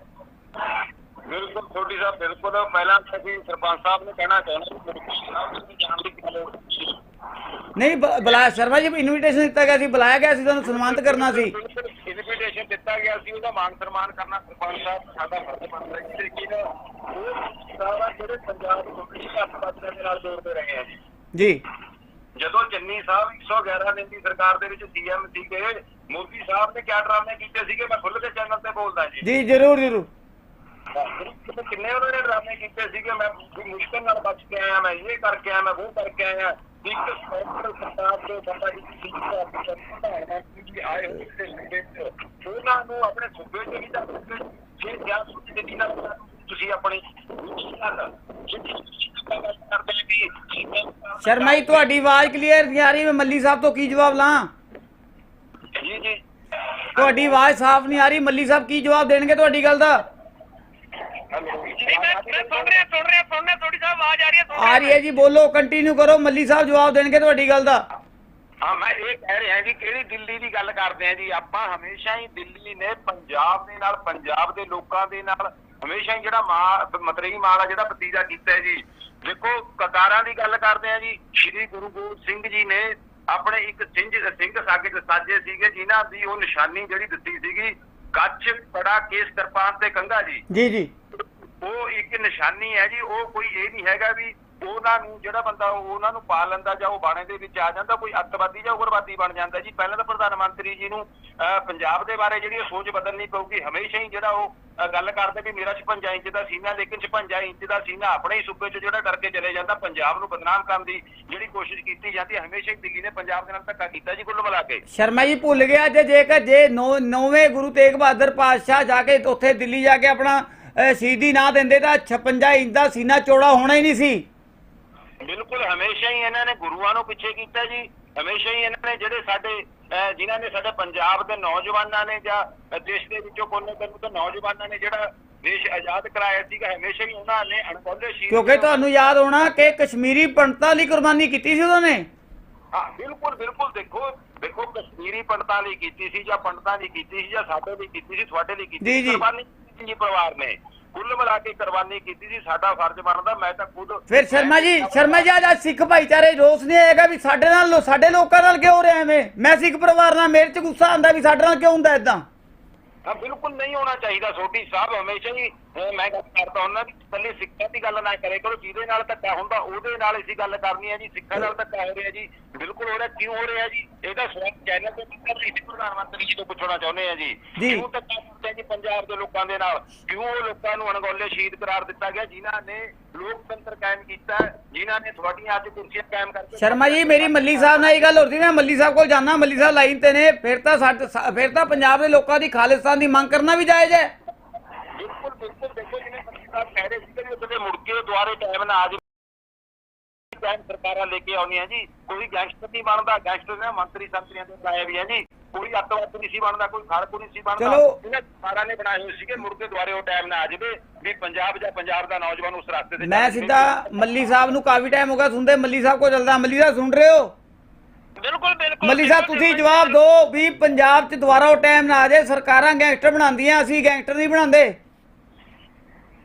ਬਿਲਕੁਲ ਛੋਟੀ ਸਾਹਿਬ ਬਿਲਕੁਲ ਪਹਿਲਾਂ ਅਸੀਂ ਸਰਪੰਚ ਸਾਹਿਬ ਨੂੰ ਕਹਿਣਾ ਚਾਹੁੰਦੇ ਦੀ ਨਹੀਂ ਬੁਲਾਇਆ ਸ਼ਰਮਾ ਜੀ ਇਨਵੀਟੇਸ਼ਨ ਦਿੱਤਾ ਗਿਆ ਸੀ ਬੁਲਾਇਆ ਗਿਆ ਸੀ ਤੁਹਾਨੂੰ ਸਨਮਾਨਿਤ ਕਰਨਾ ਸੀ। ਇਨਵੀਟੇਸ਼ਨ ਦਿੱਤਾ ਗਿਆ ਸੀ ਉਹਦਾ ਮਾਨ ਸਨਮਾਨ ਕਰਨਾ ਸਰਪੰਚ ਸਾਹਿਬ ਸਾਡਾ ਫਰਜ਼ ਬਣਦਾ ਹੈ। ਲੇਕਿਨ ਉਹ ਸਾਰਾ ਜਿਹੜੇ ਪੰਜਾਬ ਨੂੰ ਵੀ ਅੱਤਵਾਦੀਆਂ ਦੇ ਨਾਲ ਜੋੜਦੇ ਰਹੇ ਆ ਜੀ। ਜੀ। ਜਦੋਂ ਚੰਨੀ ਸਾਹਿਬ 111 ਦਿਨ ਦੀ ਸਰਕਾਰ ਦੇ ਵਿੱਚ ਸੀਐਮ ਸੀਗੇ ਮੋਦੀ ਸਾਹਿਬ ਨੇ ਕਿਆ ਡਰਾਮੇ ਕੀਤੇ ਸੀਗੇ ਮੈਂ ਖੁੱਲ੍ਹ ਕੇ ਚੈਨਲ ਤੇ ਬੋਲਦਾ ਜੀ। ਜੀ ਜ਼ਰੂਰ ਜ਼ਰੂਰ। ਕਿੰਨੇ ਉਹਨਾਂ ਨੇ ਡਰਾਮੇ ਕੀਤੇ ਸੀਗੇ? ਮੈਂ ਵੀ ਮੁਸ਼ਕਲ ਨਾਲ ਬਚ ਕੇ ਆਇਆ ਮੈਂ ਇਹ ਕਰਕੇ ਆਇਆ ਮੈਂ ਉਹ ਕਰਕੇ ਆਇਆ। ਇੱਕ ਸੈਂਟਰ ਸਰਕਾਰ ਦੇ ਬੰਦਾ ਇੱਕ ਦਾ ਪ੍ਰਧਾਨ ਮੰਤਰੀ ਜੀ ਆਏ ਹੋਏ ਸੀ ਸੂਬੇ 'ਚ ਉਹਨਾਂ ਨੂੰ ਆਪਣੇ ਸੂਬੇ 'ਚ ਵੀ ਜਾ ਸਕਦੇ ਜੇ ਜਾਂ ਸੂਬੇ ਦੀ ਨਾਲ ਤੁਸੀਂ ਆਪਣੀ ਸ਼ਰਮਾ ਜੀ ਤੁਹਾਡੀ ਆਵਾਜ਼ ਕਲੀਅਰ ਨਹੀਂ ਆ ਰਹੀ ਮੈਂ ਮੱਲੀ ਸਾਹਿਬ ਤੋਂ ਕੀ ਜਵਾਬ ਲਾਂ? ਜੀ ਜੀ। ਤੁਹਾਡੀ ਆਵਾਜ਼ ਸਾਫ਼ ਨਹੀਂ ਆ ਰਹੀ ਮੱਲੀ ਸਾਹਿਬ ਕੀ ਜਵਾਬ ਦੇਣਗੇ ਤੁਹਾਡੀ ਗੱਲ ਦਾ? ਨਹੀਂ ਮੈਂ ਮੈਂ ਸੁਣ ਰਿਹਾ ਸੁਣ ਰਿਹਾ ਸੁਣ ਰਿਹਾ ਥੋੜੀ ਸਾਹਿਬ ਆਵਾਜ਼ ਆ ਰਹੀ ਹੈ ਸੁਣ ਆ ਰਹੀ ਹੈ ਜੀ ਬੋਲੋ ਕੰਟੀਨਿਊ ਕਰੋ ਮੱਲੀ ਸਾਹਿਬ ਜਵਾਬ ਦੇਣਗੇ ਤੁਹਾਡੀ ਗੱਲ ਦਾ। ਹਾਂ ਮੈਂ ਇਹ ਕਹਿ ਰਿਹਾ ਜੀ ਕਿਹੜੀ ਦਿੱਲੀ ਦੀ ਗੱਲ ਕਰਦੇ ਆ ਜੀ? ਆਪਾਂ ਹਮੇਸ਼ਾ ਹੀ ਦਿੱਲੀ ਨੇ ਪੰਜਾਬ ਦੇ ਨਾਲ ਪੰਜਾਬ ਦੇ ਲੋਕਾਂ ਦੇ ਨਾਲ ਹਮੇਸ਼ਾ ਹੀ ਜਿਹੜਾ ਮਾਂ ਮਤਰੇਈ ਮਾਂ ਦਾ ਜਿਹੜਾ ਭਤੀਜਾ ਕੀਤਾ ਹੈ ਜੀ। ਦੇਖੋ ਕਕਾਰਾਂ ਦੀ ਗੱਲ ਕਰਦੇ ਆ ਜੀ ਸ਼੍ਰੀ ਗੁਰੂ ਗੋਬਿੰਦ ਸਿੰਘ ਜੀ ਨੇ ਆਪਣੇ ਇੱਕ ਸਿੰਘ ਸਿੰਘ ਸਾਗੇ ਦੇ ਸਾਜੇ ਸੀਗੇ ਜਿਨ੍ਹਾਂ ਦੀ ਉਹ ਨਿਸ਼ਾਨੀ ਜਿਹੜੀ ਦਿੱਤੀ ਸੀਗੀ ਕੱਚ ਕੜਾ ਕੇਸ ਕਿਰਪਾਨ ਤੇ ਕੰਗਾ ਜੀ। ਜੀ ਜੀ। ਉਹ ਇੱਕ ਨਿਸ਼ਾਨੀ ਹੈ ਜੀ, ਉਹ ਕੋਈ ਇਹ ਨਹੀਂ ਹੈਗਾ ਵੀ ਉਹਨਾਂ ਨੂੰ ਜਿਹੜਾ ਬੰਦਾ ਉਹਨਾਂ ਨੂੰ ਪਾ ਲੈਂਦਾ ਜਾਂ ਉਹ ਬਾਣੇ ਦੇ ਵਿੱਚ ਆ ਜਾਂਦਾ, ਕੋਈ ਅੱਤਵਾਦੀ ਜਾਂ ਉਗਰਵਾਦੀ ਬਣ ਜਾਂਦਾ ਜੀ। ਪਹਿਲਾਂ ਤਾਂ ਪ੍ਰਧਾਨ ਮੰਤਰੀ ਜੀ ਨੂੰ ਪੰਜਾਬ ਦੇ ਬਾਰੇ ਜਿਹੜੀ ਸੋਚ ਬਦਲਣੀ ਪਊਗੀ। ਹਮੇਸ਼ਾ ਹੀ ਜਿਹੜਾ ਉਹ ਗੱਲ ਕਰਦੇ ਵੀ ਮੇਰਾ 56 ਇੰਚ ਦਾ ਸੀਨਾ, ਲੇਕਿਨ 56 ਇੰਚ ਦਾ ਸੀਨਾ ਆਪਣੇ ਹੀ ਸੂਬੇ 'ਚ ਜਿਹੜਾ ਡਰ ਕੇ ਚਲੇ ਜਾਂਦਾ, ਪੰਜਾਬ ਨੂੰ ਬਦਨਾਮ ਕਰਨ ਦੀ ਜਿਹੜੀ ਕੋਸ਼ਿਸ਼ ਕੀਤੀ ਜਾਂਦੀ ਹਮੇਸ਼ਾ ਹੀ ਦਿੱਲੀ ਨੇ ਪੰਜਾਬ ਦੇ ਨਾਲ ਧੱਕਾ ਕੀਤਾ ਜੀ ਕੁੱਲ ਮਿਲਾ ਕੇ। ਸ਼ਰਮਾ ਜੀ, ਭੁੱਲ ਗਿਆ ਜੇ ਜੇਕਰ ਜੇ ਨੌ- ਨੌਵੇਂ ਗੁਰੂ ਤੇਗ ਬਹਾਦਰ ਪਾਤਸ਼ਾਹ ਜਾ ਕੇ ਉੱਥੇ ਦਿੱਲੀ ਜਾ ਕੇ ਆਪਣਾ ਸ਼ਹੀਦੀ ਨਾ ਦਿੰਦੇ ਤਾਂ 56 ਇੰਚ ਦਾ ਸੀਨਾ ਚੌੜਾ ਹੋਣਾ ਹੀ ਨਹੀਂ ਸੀ। ਬਿਲਕੁਲ ਹਮੇਸ਼ਾ ਹੀ ਇਹਨਾਂ ਨੇ ਗੁਰੂਆਂ ਨੂੰ ਪਿੱਛੇ ਕੀਤਾ ਜੀ। ਹਮੇਸ਼ਾ ਹੀ ਇਹਨਾਂ ਨੇ ਜਿਹੜੇ ਸਾਡੇ ਜਿਨ੍ਹਾਂ ਨੇ ਸਾਡੇ ਪੰਜਾਬ ਦੇ ਨੌਜਵਾਨਾਂ ਨੇ ਜਾਂ ਦੇਸ਼ ਦੇ ਵਿੱਚੋਂ ਕੋਨੇ ਕੋਨੇ ਤੋਂ ਨੌਜਵਾਨਾਂ ਨੇ ਜਿਹੜਾ ਦੇਸ਼ ਆਜ਼ਾਦ ਕਰਾਇਆ ਸੀਗਾ ਹਮੇਸ਼ਾ ਹੀ ਉਹਨਾਂ ਨੇ ਅਣਬੋਲੇ ਸ਼ਹੀਦ ਕਿਉਂਕਿ ਤੁਹਾਨੂੰ ਯਾਦ ਹੋਣਾ ਕਿ ਕਸ਼ਮੀਰੀ ਪੰਡਤਾਂ ਲਈ ਕੁਰਬਾਨੀ ਕੀਤੀ ਸੀ ਉਹਨਾਂ ਨੇ? ਹਾਂ ਬਿਲਕੁਲ ਬਿਲਕੁਲ। ਦੇਖੋ ਦੇਖੋ ਕਸ਼ਮੀਰੀ ਪੰਡਤਾਂ ਲਈ ਕੀਤੀ ਸੀ ਜਾਂ ਪੰਡਤਾਂ ਲਈ ਕੀਤੀ ਸੀ ਜਾਂ ਸਾਡੇ ਲਈ ਕੀਤੀ ਸੀ ਤੁਹਾਡੇ ਲਈ ਕੀਤੀ ਸੀ। ਕੁਰਬਾਨੀ। ਜੀ ਪਰਿਵਾਰ ਨੇ। ਕੁੱਲ ਮਿਲਾ ਕੇ ਕੁਰਬਾਨੀ ਕੀਤੀ ਸੀ ਸਾਡਾ ਫਰਜ਼ ਬਣਦਾ ਮੈਂ ਤਾਂ ਖੁਦ ਫਿਰ ਸ਼ਰਮਾ ਜੀ ਸ਼ਰਮਾ ਜੀ ਅੱਜ ਸਿੱਖ ਭਾਈਚਾਰੇ ਰੋਸ ਨਹੀਂ ਆਏਗਾ ਵੀ ਸਾਡੇ ਨਾਲ ਸਾਡੇ ਲੋਕਾਂ ਨਾਲ ਕਿਉਂ ਹੋ ਰਿਹਾ ਐਵੇਂ? ਮੈਂ ਸਿੱਖ ਪਰਿਵਾਰ ਨਾਲ ਮੇਰੇ ਚ ਗੁੱਸਾ ਆਂਦਾ ਵੀ ਸਾਡੇ ਨਾਲ ਕਿਉਂ ਹੁੰਦਾ ਇਦਾਂ ਬਿਲਕੁਲ ਨਹੀਂ ਹੋਣਾ ਚਾਹੀਦਾ ਸੋਢੀ ਸਾਹਿਬ ਹਮੇਸ਼ਾ ਹੀ ਮੈਂ ਗੱਲ ਕਰਦਾ ਉਹਨਾਂ ਦੀ ਕੱਲੀ ਸਿੱਖਿਆ ਦੀ ਗੱਲ ਨਾ ਕਰੇ ਕਰੋ ਜਿਹਦੇ ਨਾਲ ਧੱਕਾ ਹੁੰਦਾ ਉਹਦੇ ਨਾਲ ਅਸੀਂ ਗੱਲ ਕਰਨੀ ਹੈ ਜੀ ਸਿੱਖਾਂ ਨਾਲ ਧੱਕਾ ਹੋ ਰਿਹਾ ਜੀ ਬਿਲਕੁਲ ਹੋ ਰਿਹਾ ਕਿਉਂ ਹੋ ਰਿਹਾ ਜੀ ਇਹਦਾ ਸਵਾਲ ਚੈਨਲ ਤੇ ਪੁੱਛਣਾ ਸੀ ਪ੍ਰਧਾਨ ਮੰਤਰੀ ਜੀ ਤੋਂ ਪੁੱਛਣਾ ਚਾਹੁੰਦੇ ਆ ਜੀ। ਕਿਉਂ ਧੱਕਾ ਹੁੰਦਾ ਜੀ ਪੰਜਾਬ ਦੇ ਲੋਕਾਂ ਦੇ ਨਾਲ? ਕਿਉਂ ਉਹ ਲੋਕਾਂ ਨੂੰ ਅਣਗੌਲੇ ਸ਼ਹੀਦ ਕਰਾਰ ਦਿੱਤਾ ਗਿਆ ਜਿਨ੍ਹਾਂ ਨੇ ਲੋਕਤੰਤਰ ਕਾਇਮ ਕੀਤਾ ਜਿਨ੍ਹਾਂ ਨੇ ਤੁਹਾਡੀਆਂ ਅੱਜ ਕੁਰਸੀਆਂ ਕਾਇਮ ਕਰਕੇ ਸ਼ਰਮਾ ਜੀ ਮੇਰੀ ਮੱਲੀ ਸਾਹਿਬ ਨਾਲ ਇਹ ਗੱਲ ਹੋ ਰਹੀ ਮੈਂ ਮੱਲੀ ਸਾਹਿਬ ਕੋਲ ਜਾਣਾ ਮੱਲੀ ਸਾਹਿਬ ਲਾਈਨ ਤੇ ਨੇ ਫਿਰ ਤਾਂ ਫਿਰ ਤਾਂ ਪੰਜਾਬ ਦੇ ਲੋਕਾਂ ਦੀ ਖਾਲਿਸਤਾਨ ਦੀ ਮੰਗ ਕਰਨਾ ਵੀ ਜਾਇਜ਼ ਹੈ। ਬਿਲਕੁਲ ਬਿਲਕੁਲ ਦੇਖੋ ਜਿਵੇਂ ਮੰਤਰੀ ਸਾਹਿਬ ਕਹਿ ਰਹੇ ਸੀ ਕਿ ਉਹਦੇ ਮੁੜ ਕੇ ਦੁਆਰੇ ਟਾਈਮ ਨਾ ਆ ਜਾਵੇ। ਟਾਈਮ ਸਰਕਾਰਾਂ ਲੈ ਕੇ ਆਉਂਦੀਆਂ ਜੀ ਕੋਈ ਗੈਂਗਸਟਰ ਨਹੀਂ ਬਣਦਾ ਗੈਂਗਸਟਰ ਨੇ ਮੰਤਰੀ ਸੰਤਰੀਆਂ ਦੇ ਬਣਾਏ ਵੀ ਆ ਜੀ ਕੋਈ ਅੱਤਵਾਦੀ ਨਹੀਂ ਸੀ ਬਣਦਾ ਕੋਈ ਖਾੜਕੂ ਨਹੀਂ ਸੀ ਬਣਦਾ। ਇਹਨਾਂ ਸਰਕਾਰਾਂ ਨੇ ਬਣਾਏ ਹੋਏ ਸੀਗੇ ਮੁੜ ਕੇ ਦੁਆਰੇ ਉਹ ਟਾਈਮ ਨਾ ਆ ਜਾਵੇ ਵੀ ਪੰਜਾਬ ਜਾਂ ਪੰਜਾਬ ਦਾ ਨੌਜਵਾਨ ਉਸ ਰਸਤੇ ਤੇ ਮੈਂ ਸਿੱਧਾ ਮੱਲੀ ਸਾਹਿਬ ਨੂੰ ਕਾਫੀ ਟਾਈਮ ਹੋ ਗਿਆ ਸੁਣਦੇ ਮੱਲੀ ਸਾਹਿਬ ਕੋਲ ਚੱਲਦਾ ਮੱਲੀ ਸਾਹਿਬ ਸੁਣ ਰਹੇ ਹੋ? ਬਿਲਕੁਲ ਬਿਲਕੁਲ। ਮੱਲੀ ਸਾਹਿਬ ਤੁਸੀਂ ਜਵਾਬ ਦਿਓ ਵੀ ਪੰਜਾਬ 'ਚ ਦੁਬਾਰਾ ਉਹ ਟਾਈਮ ਨਾ ਆ ਜਾਏ ਸਰਕਾਰਾਂ ਗੈਂਗਸਟਰ ਬਣਾਉਂਦੀਆਂ ਅਸੀਂ ਗੈਂਗਸਟਰ ਨਹੀਂ ਬਣਾਉਂਦੇ।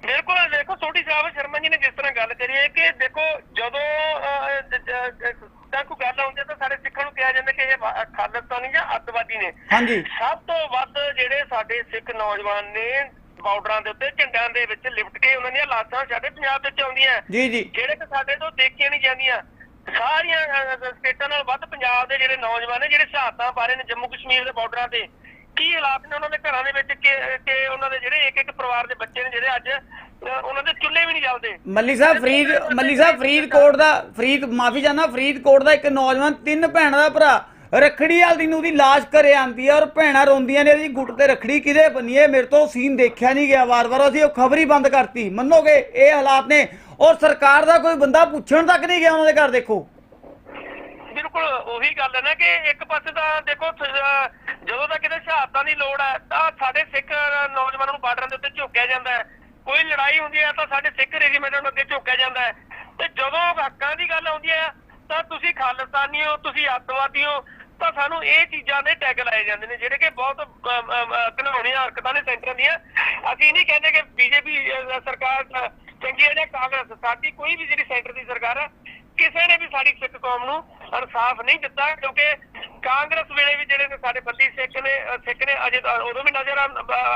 ਬਿਲਕੁਲ ਦੇਖੋ ਛੋਟੀ ਸਾਹਿਬ ਸ਼ਰਮਾ ਜੀ ਨੇ ਜਿਸ ਤਰ੍ਹਾਂ ਗੱਲ ਕਰੀ ਹੈ ਕਿ ਦੇਖੋ ਜਦੋਂ ਤਾਂ ਕੋਈ ਗੱਲ ਆਉਂਦੀ ਹੈ ਤਾਂ ਸਾਡੇ ਸਿੱਖਾਂ ਨੂੰ ਕਿਹਾ ਜਾਂਦਾ ਕਿ ਇਹ ਖਾਲਿਸਤਾਨੀ ਜਾਂ ਅੱਤਵਾਦੀ ਨੇ। ਹਾਂਜੀ। ਸਭ ਤੋਂ ਵੱਧ ਜਿਹੜੇ ਸਾਡੇ ਸਿੱਖ ਨੌਜਵਾਨ ਨੇ ਬਾਰਡਰਾਂ ਦੇ ਉੱਤੇ ਝੰਡਾਂ ਦੇ ਵਿੱਚ ਲਿਪਟ ਕੇ ਉਹਨਾਂ ਦੀਆਂ ਲਾਸ਼ਾਂ ਸਾਡੇ ਪੰਜਾਬ ਵਿੱਚ ਆਉਂਦੀਆਂ। ਜੀ ਜੀ। ਜਿਹੜੇ ਕਿ ਸਾਡੇ ਤੋਂ ਦੇਖੀਆਂ ਨਹੀਂ ਜਾਂਦੀਆਂ। ਸਾਰੀਆਂ ਸਟੇਟਾਂ ਨਾਲ ਵੱਧ ਪੰਜਾਬ ਦੇ ਜਿਹੜੇ ਨੌਜਵਾਨ ਨੇ ਜਿਹੜੇ ਸ਼ਹਾਦਤਾਂ ਰਹੇ ਨੇ ਜੰਮੂ ਕਸ਼ਮੀਰ ਦੇ ਬਾਰਡਰਾਂ ਤੇ ਕੀ ਹਾਲਾਤ ਨੇ ਉਹਨਾਂ ਦੇ ਘਰਾਂ ਦੇ ਵਿੱਚ? ਕਿ ਕਿ ਉਹਨਾਂ ਦੇ ਜਿਹੜੇ ਇੱਕ ਇੱਕ ਪਰਿਵਾਰ ਦੇ ਬੱਚੇ ਨੇ ਜਿਹੜੇ ਅੱਜ ਉਹਨਾਂ ਦੇ ਚੁੱਲ੍ਹੇ ਵੀ ਨਹੀਂ ਜਲਦੇ। ਮੱਲੀ ਸਾਹਿਬ ਫਰੀਦ ਮੱਲੀ ਸਾਹਿਬ ਫਰੀਦਕੋਟ ਦਾ ਫਰੀਦ ਮਾਫੀ ਚਾਹਨਾ ਫਰੀਦਕੋਟ ਦਾ ਇੱਕ ਨੌਜਵਾਨ ਤਿੰਨ ਭੈਣਾਂ ਦਾ ਭਰਾ। ਰਖੜੀ ਵਾਲੀ ਨੂੰ ਉਹਦੀ ਲਾਸ਼ ਘਰੇ ਆਂਦੀ ਹੈ ਔਰ ਭੈਣਾਂ ਰੋਂਦੀਆਂ ਨੇ ਇਹਦੀ ਗੁੱਟ ਤੇ ਰਖੜੀ ਕਿਹਦੇ ਬੰਨੀਏ ਮੇਰੇ ਤੋਂ ਸੀਨ ਦੇਖਿਆ ਨਹੀਂ ਗਿਆ। ਵਾਰ-ਵਾਰ ਅਸੀਂ ਉਹ ਖਬਰ ਹੀ ਬੰਦ ਕਰਤੀ। ਮੰਨੋਗੇ ਇਹ ਹਾਲਾਤ ਨੇ। ਔਰ ਸਰਕਾਰ ਦਾ ਕੋਈ ਬੰਦਾ ਪੁੱਛਣ ਤੱਕ ਨਹੀਂ ਗਿਆ ਉਹਨਾਂ ਦੇ ਘਰ ਦੇਖੋ। ਬਿਲਕੁਲ ਉਹੀ ਗੱਲ ਹੈ ਨਾ ਕਿ ਇੱਕ ਪਾਸੇ ਤਾਂ ਦੇਖੋ ਜਦੋਂ ਤੱਕ ਕਿਤੇ ਸ਼ਹਾਦਤਾਂ ਦੀ ਲੋੜ ਹੈ ਤਾਂ ਸਾਡੇ ਸਿੱਖ ਨੌਜਵਾਨਾਂ ਨੂੰ ਬਾਰਡਰਾਂ ਦੇ ਉੱਤੇ ਝੋਕਿਆ ਜਾਂਦਾ ਹੈ। ਕੋਈ ਲੜਾਈ ਹੁੰਦੀ ਹੈ ਤਾਂ ਸਾਡੇ ਸਿੱਖ ਰੈਜੀਮੈਂਟਾਂ ਨੂੰ ਅੱਗੇ ਝੋਕਿਆ ਜਾਂਦਾ ਹੈ। ਤੇ ਜਦੋਂ ਹੱਕਾਂ ਦੀ ਗੱਲ ਆਉਂਦੀ ਹੈ ਤਾਂ ਤੁਸੀਂ ਖਾਲਿਸਤਾਨੀ ਹੋ ਤੁਸੀਂ ਅੱਤਵਾਦੀ ਹੋ ਤਾਂ ਸਾਨੂੰ ਇਹ ਚੀਜ਼ਾਂ ਦੇ ਟੈਗ ਲਾਏ ਜਾਂਦੇ ਨੇ ਜਿਹੜੇ ਕਿ ਬਹੁਤ ਅਮ, ਹਰਕਤਾਂ ਨੇ ਸੈਂਟਰ ਦੀਆਂ। ਅਸੀਂ ਨਹੀਂ ਕਹਿੰਦੇ ਕਿ ਬੀਜੇਪੀ ਸਰਕਾਰ ਚੰਗੀ ਹੈ ਜਾਂ ਕਾਂਗਰਸ। ਸਾਡੀ ਕੋਈ ਵੀ ਜਿਹੜੀ ਸੈਂਟਰ ਦੀ ਸਰਕਾਰ ਹੈ ਕਿਸੇ ਨੇ ਵੀ ਸਾਡੀ ਸਿੱਖ ਕੌਮ ਨੂੰ ਇਨਸਾਫ ਨਹੀਂ ਦਿੱਤਾ ਕਿਉਂਕਿ ਕਾਂਗਰਸ ਵੇਲੇ ਵੀ ਜਿਹੜੇ ਨੇ ਸਾਡੇ ਬੱਲੀ ਸਿੱਖ ਨੇ ਸਿੱਖ ਨੇ ਅਜੇ ਉਦੋਂ ਵੀ ਨਜ਼ਰ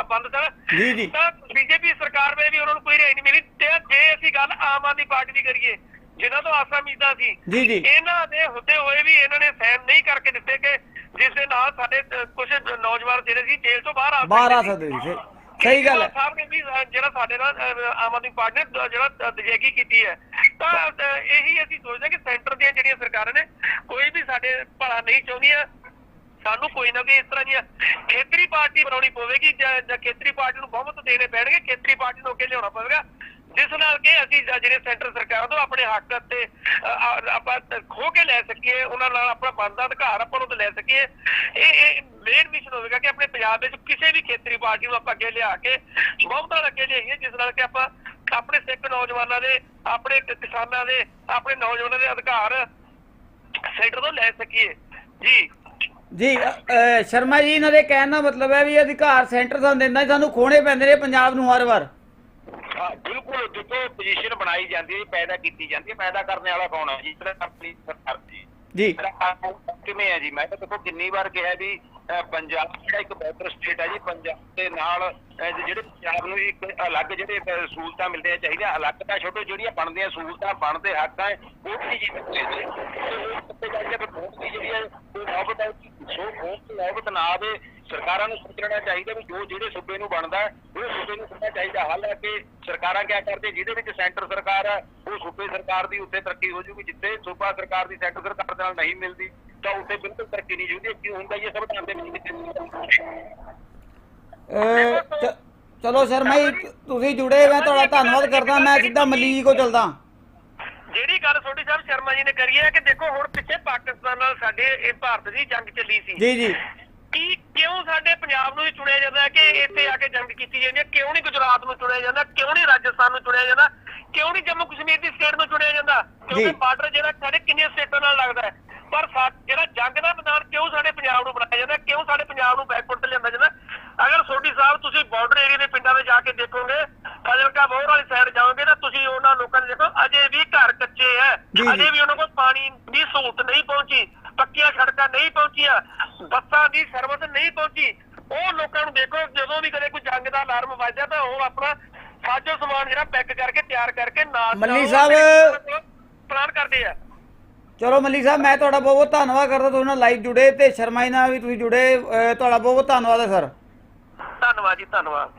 ਬੰਦ ਸਨ ਜੀ, ਜੀ। ਤਾਂ ਬੀਜੇਪੀ ਸਰਕਾਰ ਵੇਲੇ ਵੀ ਉਹਨਾਂ ਨੂੰ ਕੋਈ ਰਿਹਾਈ ਨਹੀਂ ਮਿਲੀ ਤੇ ਜੇ ਅਸੀਂ ਗੱਲ ਆਮ ਆਦਮੀ ਪਾਰਟੀ ਦੀ ਕਰੀਏ ਜਿਨ੍ਹਾਂ ਤੋਂ ਆਸਾਂ ਉਮੀਦਾਂ ਸੀ ਜੀ, ਜੀ। ਇਹਨਾਂ ਦੇ ਹੁੰਦੇ ਹੋਏ ਵੀ ਇਹਨਾਂ ਨੇ ਸਹਿਨ ਨਹੀਂ ਕਰਕੇ ਦਿੱਤੇ ਕਿ ਜਿਸ ਦੇ ਨਾਲ ਸਾਡੇ ਕੁਝ ਨੌਜਵਾਨ ਜਿਹੜੇ ਸੀ ਜੇਲ੍ਹ ਤੋਂ ਬਾਹਰ ਆ ਬਾਹਰ ਆ ਸਕਦੇ ਸਕਦੇ ਸੀ ਸਹੀ ਗੱਲ ਹੈ। ਸਾਹਿਬ ਨੇ ਜਿਹੜਾ ਸਾਡੇ ਨਾਲ ਆਮ ਆਦਮੀ ਪਾਰਟੀ ਨੇ ਜਿਹੜਾ ਦਜੇਗੀ ਕੀਤੀ ਹੈ, ਤਾਂ ਇਹੀ ਅਸੀਂ ਸੋਚਦੇ ਹਾਂ ਕਿ ਸੈਂਟਰ ਦੀਆਂ ਜਿਹੜੀਆਂ ਸਰਕਾਰਾਂ ਨੇ, ਕੋਈ ਵੀ ਸਾਡੇ ਭਲਾ ਨਹੀਂ ਚਾਹੁੰਦੀਆਂ, ਸਾਨੂੰ ਕੋਈ ਨਾ ਕੋਈ ਇਸ ਤਰ੍ਹਾਂ ਦੀਆਂ ਖੇਤਰੀ ਪਾਰਟੀ ਬਣਾਉਣੀ ਪਵੇਗੀ ਜਾਂ ਖੇਤਰੀ ਪਾਰਟੀ ਨੂੰ ਬਹੁਮਤ ਦੇਣੇ ਪੈਣਗੇ, ਖੇਤਰੀ ਪਾਰਟੀ ਨੂੰ ਅੱਗੇ ਲਿਆਉਣਾ ਪਵੇਗਾ। ਜਿਸ ਨਾਲ ਕਿ ਅਸੀਂ ਜਿਹੜੇ ਸੈਂਟਰ ਸਰਕਾਰ ਤੋਂ ਆਪਣੇ ਹੱਕ ਤੇ ਆਪਾਂ ਖੋ ਕੇ ਲੈ ਸਕੀਏ, ਉਹਨਾਂ ਨਾਲ ਆਪਣਾ ਬਣਦਾ ਅਧਿਕਾਰ ਆਪਾਂ ਨੂੰ ਲੈ ਸਕੀਏ। ਇਹ ਇਹ ਮੇਨ ਮਿਸ਼ਨ ਹੋਵੇਗਾ ਕਿ ਆਪਣੇ ਪੰਜਾਬ ਵਿੱਚ ਕਿਸੇ ਵੀ ਖੇਤਰੀ ਪਾਰਟੀ ਨੂੰ ਆਪਾਂ ਅੱਗੇ ਲਿਆ ਕੇ ਬਹੁਮਤਾਂ ਅੱਗੇ ਲਿਆਈਏ ਜਿਸ ਨਾਲ ਕਿ ਆਪਾਂ ਆਪਣੇ ਸਿੱਖ ਨੌਜਵਾਨਾਂ ਦੇ, ਆਪਣੇ ਕਿਸਾਨਾਂ ਦੇ, ਆਪਣੇ ਨੌਜਵਾਨਾਂ ਦੇ ਅਧਿਕਾਰ ਸੈਂਟਰ ਤੋਂ ਲੈ ਸਕੀਏ। ਜੀ। ਜੀ ਸ਼ਰਮਾ ਜੀ, ਇਹਨਾਂ ਦੇ ਕਹਿਣ ਦਾ ਮਤਲਬ ਹੈ ਵੀ ਅਧਿਕਾਰ ਸੈਂਟਰ ਸਾਨੂੰ ਦਿੰਦਾ, ਸਾਨੂੰ ਖੋਣੇ ਪੈਂਦੇ ਨੇ ਪੰਜਾਬ ਨੂੰ ਹਰ ਵਾਰ। ਬਿਲਕੁਲ ਜਿੱਥੇ ਪੋਜੀਸ਼ਨ ਬਣਾਈ ਜਾਂਦੀ ਹੈ ਪੈਦਾ ਕੀਤੀ ਜਾਂਦੀ ਹੈ। ਪੈਦਾ ਕਰਨ ਵਾਲਾ ਕੌਣ ਹੈ ਜੀ? ਸਰਕਾਰ ਜੀ। ਜੀ। ਕਿਵੇਂ ਹੈ ਜੀ? ਮੈਂ ਤਾਂ ਦੇਖੋ ਕਿੰਨੀ ਵਾਰ ਕਿਹਾ ਵੀ ਪੰਜਾਬ ਜਿਹੜਾ ਇੱਕ ਬੈਟਰ ਸਟੇਟ ਹੈ ਜੀ, ਪੰਜਾਬ ਦੇ ਨਾਲ ਜਿਹੜੇ ਪੰਜਾਬ ਨੂੰ ਇੱਕ ਅਲੱਗ ਜਿਹੜੇ ਸਹੂਲਤਾਂ ਮਿਲਦੀਆਂ ਚਾਹੀਦੀਆਂ, ਅਲੱਗ ਤਾਂ ਛੋਟੋ ਜਿਹੜੀਆਂ ਬਣਦੀਆਂ ਸਹੂਲਤਾਂ, ਬਣਦੇ ਹੱਕ ਹੈ ਉਹ ਨਹੀਂ ਜੀ ਮਿਲਦੇ ਤੇ ਜਾ ਕੇ ਫਿਰ ਦੀ ਜਿਹੜੀ ਹੈ ਉਹ ਨੌਬਤ ਹੈ ਸੋ ਬਹੁਤ ਨੌਬਤ ਨਾ ਆਵੇ, ਸਰਕਾਰਾਂ ਨੂੰ ਸੋਚਣਾ ਚਾਹੀਦਾ ਵੀ ਜੋ ਜਿਹੜੇ ਸੂਬੇ ਨੂੰ ਬਣਦਾ, ਉਹ ਸੂਬੇ ਨੂੰ ਕਰਨਾ ਚਾਹੀਦਾ। ਹਾਲਾਂਕਿ ਸਰਕਾਰਾਂ ਕਿਆ ਕਰਦੇ ਜਿਹਦੇ ਵਿੱਚ ਸੈਂਟਰ ਸਰਕਾਰ ਹੈ ਉਹ ਸੂਬੇ ਸਰਕਾਰ ਦੀ ਉੱਤੇ ਤਰੱਕੀ ਹੋ ਜੂਗੀ, ਜਿੱਥੇ ਸੂਬਾ ਸਰਕਾਰ ਦੀ ਸੈਂਟਰ ਸਰਕਾਰ ਦੇ ਨਾਲ ਨਹੀਂ ਮਿਲਦੀ। ਤਾਂ ਉੱਥੇ ਬਿਲਕੁਲ ਤਰੱਕੀ ਨਹੀਂ ਜੂਦੀ ਕੀ ਹੁੰਦਾ ਇਹ ਸੰਵਿਧਾਨ ਦੇ ਵਿੱਚ ਚਲੋ ਸ਼ਰਮਾ ਜੀ ਤੁਸੀਂ ਜੁੜੇ ਮੈਂ ਤੁਹਾਡਾ ਧੰਨਵਾਦ ਕਰਦਾ ਮੈਂ ਸਿੱਧਾ ਮੱਲੀ ਕੋ ਚੱਲਦਾ। ਜਿਹੜੀ ਗੱਲ ਤੁਹਾਡੀ ਸਾਹਿਬ ਸ਼ਰਮਾ ਜੀ ਨੇ ਕਰੀ ਹੈ ਕਿ ਦੇਖੋ ਹੁਣ ਪਿੱਛੇ ਪਾਕਿਸਤਾਨ ਨਾਲ ਸਾਡੇ ਇਹ ਭਾਰਤ ਦੀ ਜੰਗ ਚੱਲੀ ਸੀ। ਜੀ ਜੀ। ਕੀ ਕਿਉਂ ਸਾਡੇ ਪੰਜਾਬ ਨੂੰ ਹੀ ਚੁਣਿਆ ਜਾਂਦਾ ਕਿ ਇੱਥੇ ਆ ਕੇ ਜੰਗ ਕੀਤੀ ਜਾਂਦੀ ਹੈ? ਕਿਉਂ ਨਹੀਂ ਗੁਜਰਾਤ ਨੂੰ ਚੁਣਿਆ ਜਾਂਦਾ? ਕਿਉਂ ਨਹੀਂ ਰਾਜਸਥਾਨ ਨੂੰ ਚੁਣਿਆ ਜਾਂਦਾ? ਕਿਉਂ ਨਹੀਂ ਜੰਮੂ ਕਸ਼ਮੀਰ ਦੀ ਸਟੇਟ ਨੂੰ ਚੁਣਿਆ ਜਾਂਦਾ? ਕਿਉਂਕਿ। ਬਾਰਡਰ ਜਿਹੜਾ ਸਾਡੇ ਕਿੰਨੀਆਂ ਸਟੇਟਾਂ ਨਾਲ ਲੱਗਦਾ ਹੈ। ਪਰ ਜਿਹੜਾ ਜੰਗ ਦਾ ਮੈਦਾਨ ਕਿਉਂ ਸਾਡੇ ਪੰਜਾਬ ਨੂੰ ਬਣਾਇਆ ਜਾਂਦਾ ਕਿਉਂ ਸਾਡੇ ਪੰਜਾਬ ਨੂੰ ਬੈਕਵਰਡ ਤੇ ਲਿਆਂਦਾ ਜਾਂਦਾ ਅਗਰ ਸੋਢੀ ਸਾਹਿਬ ਤੁਸੀਂ ਬਾਰਡਰ ਏਰੀਆ ਦੇ ਪਿੰਡਾਂ ਵਿੱਚ ਜਾ ਕੇ ਦੇਖੋਗੇ ਫਾਜ਼ਿਲਕਾ ਬੋਰ ਵਾਲੀ ਸਾਈਡ ਜਾਓਗੇ ਤਾਂ ਤੁਸੀਂ ਉਹਨਾਂ ਲੋਕਾਂ ਦੇ ਦੇਖੋ ਅਜੇ ਵੀ ਘਰ ਕੱਚੇ ਹੈ। ਅਜੇ ਵੀ ਉਹਨਾਂ ਕੋਲ ਪਾਣੀ ਦੀ ਸਹੂਲਤ ਨਹੀਂ ਪਹੁੰਚੀ ਪੱਕੀਆਂ ਸੜਕਾਂ ਨਹੀਂ ਪਹੁੰਚੀਆਂ ਬੱਸਾਂ ਦੀ ਸਰਵਿਸ ਨਹੀਂ ਪਹੁੰਚੀ ਉਹ ਲੋਕਾਂ ਨੂੰ ਦੇਖੋ ਜਦੋਂ ਵੀ ਕਦੇ ਕੋਈ ਜੰਗ ਦਾ ਅਲਾਰਮ ਵੱਜਦਾ ਤਾਂ ਉਹ ਆਪਣਾ ਸਾਜੋ ਸਮਾਨ ਜਿਹੜਾ ਪੈਕ ਕਰਕੇ ਤਿਆਰ ਕਰਕੇ ਨਾਲ ਮੱਲੀ ਸਾਹਿਬ। ਪਲਾਨ ਕਰਦੇ ਆ ਚਲੋ ਮੱਲੀ ਸਾਹਿਬ ਮੈਂ ਤੁਹਾਡਾ ਬਹੁਤ ਬਹੁਤ ਧੰਨਵਾਦ ਕਰਦਾ ਤੁਸੀਂ ਨਾਲ ਲਾਈਵ ਜੁੜੇ ਤੇ ਸ਼ਰਮਾ ਜੀ ਨਾਲ ਵੀ ਤੁਸੀਂ ਜੁੜੇ ਅਹ, ਤੁਹਾਡਾ ਬਹੁਤ ਬਹੁਤ ਧੰਨਵਾਦ ਹੈ ਸਰ ਧੰਨਵਾਦ ਜੀ ਧੰਨਵਾਦ।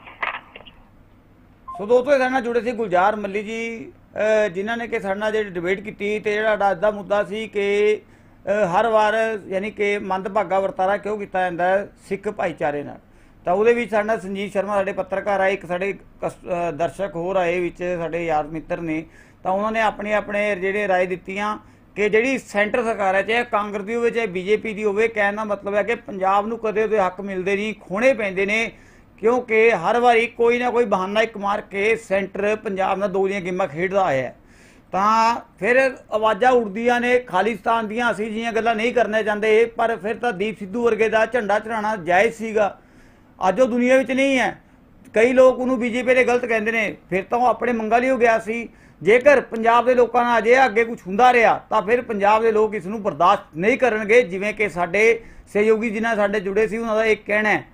ਸੋ ਦੋਸਤੋ ਸਾਡੇ ਨਾਲ ਜੁੜੇ ਸੀ ਗੁਲਜ਼ਾਰ ਮੱਲੀ ਜੀ ਅਹ ਜਿਨ੍ਹਾਂ ਨੇ ਕਿ ਸਾਡੇ ਨਾਲ ਜਿਹੜੀ ਡਿਬੇਟ ਕੀਤੀ ਤੇ ਜਿਹੜਾ ਅੱਜ ਦਾ ਮੁੱਦਾ ਸੀ ਕਿ ਅਹ ਹਰ ਵਾਰ ਯਾਨੀ ਕਿ ਮੰਦਭਾਗਾ ਵਰਤਾਰਾ ਕਿਉਂ ਕੀਤਾ ਜਾਂਦਾ ਹੈ ਸਿੱਖ ਭਾਈਚਾਰੇ ਨਾਲ। ਤਾਂ ਉਹਦੇ ਵਿੱਚ ਸਾਡੇ ਨਾਲ ਸੰਜੀਤ ਸ਼ਰਮਾ ਸਾਡੇ ਪੱਤਰਕਾਰ ਆਏ ਇੱਕ ਸਾਡੇ ਕਸ- ਅਹ ਦਰਸ਼ਕ ਹੋਰ ਆਏ ਵਿੱਚ ਸਾਡੇ ਯਾਰ ਮਿੱਤਰ ਨੇ। ਤਾਂ ਉਹਨਾਂ ਨੇ ਆਪਣੇ ਆਪਣੇ ਜਿਹੜੇ ਰਾਏ ਦਿੱਤੀਆਂ। ਕਿ ਜਿਹੜੀ ਸੈਂਟਰ ਸਰਕਾਰ ਹੈ, ਚਾਹੇ ਕਾਂਗਰਸ ਦੀ ਹੋਵੇ, ਚਾਹੇ ਬੀਜੇਪੀ ਦੀ ਹੋਵੇ, ਕਹਿਣ ਦਾ ਮਤਲਬ ਹੈ ਕਿ ਪੰਜਾਬ ਨੂੰ ਕਦੇ ਉਹਦੇ ਹੱਕ ਮਿਲਦੇ ਨਹੀਂ, ਖੋਣੇ ਪੈਂਦੇ ਨੇ, ਕਿਉਂਕਿ ਹਰ ਵਾਰੀ ਕੋਈ ਨਾ ਕੋਈ ਬਹਾਨਾ ਇੱਕ ਮਾਰ ਕੇ ਸੈਂਟਰ ਪੰਜਾਬ ਨਾਲ ਦੋ ਦੀਆਂ ਗੇਮਾਂ ਖੇਡਦਾ ਆਇਆ ਹੈ। ਤਾਂ ਫਿਰ ਆਵਾਜ਼ਾਂ ਉੱਡਦੀਆਂ ਨੇ, ਖਾਲਿਸਤਾਨ ਦੀਆਂ, ਅਸੀਂ ਜੀਆਂ ਗੱਲਾਂ ਨਹੀਂ ਕਰਨਾ ਚਾਹੁੰਦੇ, ਪਰ ਫਿਰ ਤਾਂ ਦੀਪ ਸਿੱਧੂ ਵਰਗੇ ਦਾ ਝੰਡਾ ਚੜਾਉਣਾ ਜਾਇਜ਼ ਸੀਗਾ। ਅੱਜ ਉਹ ਦੁਨੀਆ ਵਿੱਚ ਨਹੀਂ ਹੈ। ਕਈ ਲੋਕ ਉਹਨੂੰ ਬੀਜੇਪੀ ਦੇ ਗਲਤ ਕਹਿੰਦੇ ਨੇ, ਫਿਰ ਤਾਂ ਉਹ ਆਪਣੇ ਮੰਗਾ ਲਈ ਹੋ ਗਿਆ ਸੀ। ਜੇਕਰ ਪੰਜਾਬ ਦੇ ਲੋਕਾਂ ਨਾਲ ਅਜੇ ਅੱਗੇ ਕੁਝ ਹੁੰਦਾ ਰਿਹਾ, ਤਾਂ ਫਿਰ ਪੰਜਾਬ ਦੇ ਲੋਕ ਇਸ ਨੂੰ ਬਰਦਾਸ਼ਤ ਨਹੀਂ ਕਰਨਗੇ, ਜਿਵੇਂ ਕਿ ਸਾਡੇ ਸਹਿਯੋਗੀ ਜਿਨ੍ਹਾਂ ਸਾਡੇ ਜੁੜੇ ਸੀ, ਉਹਨਾਂ ਦਾ ਇੱਕ ਕਹਿਣਾ ਹੈ।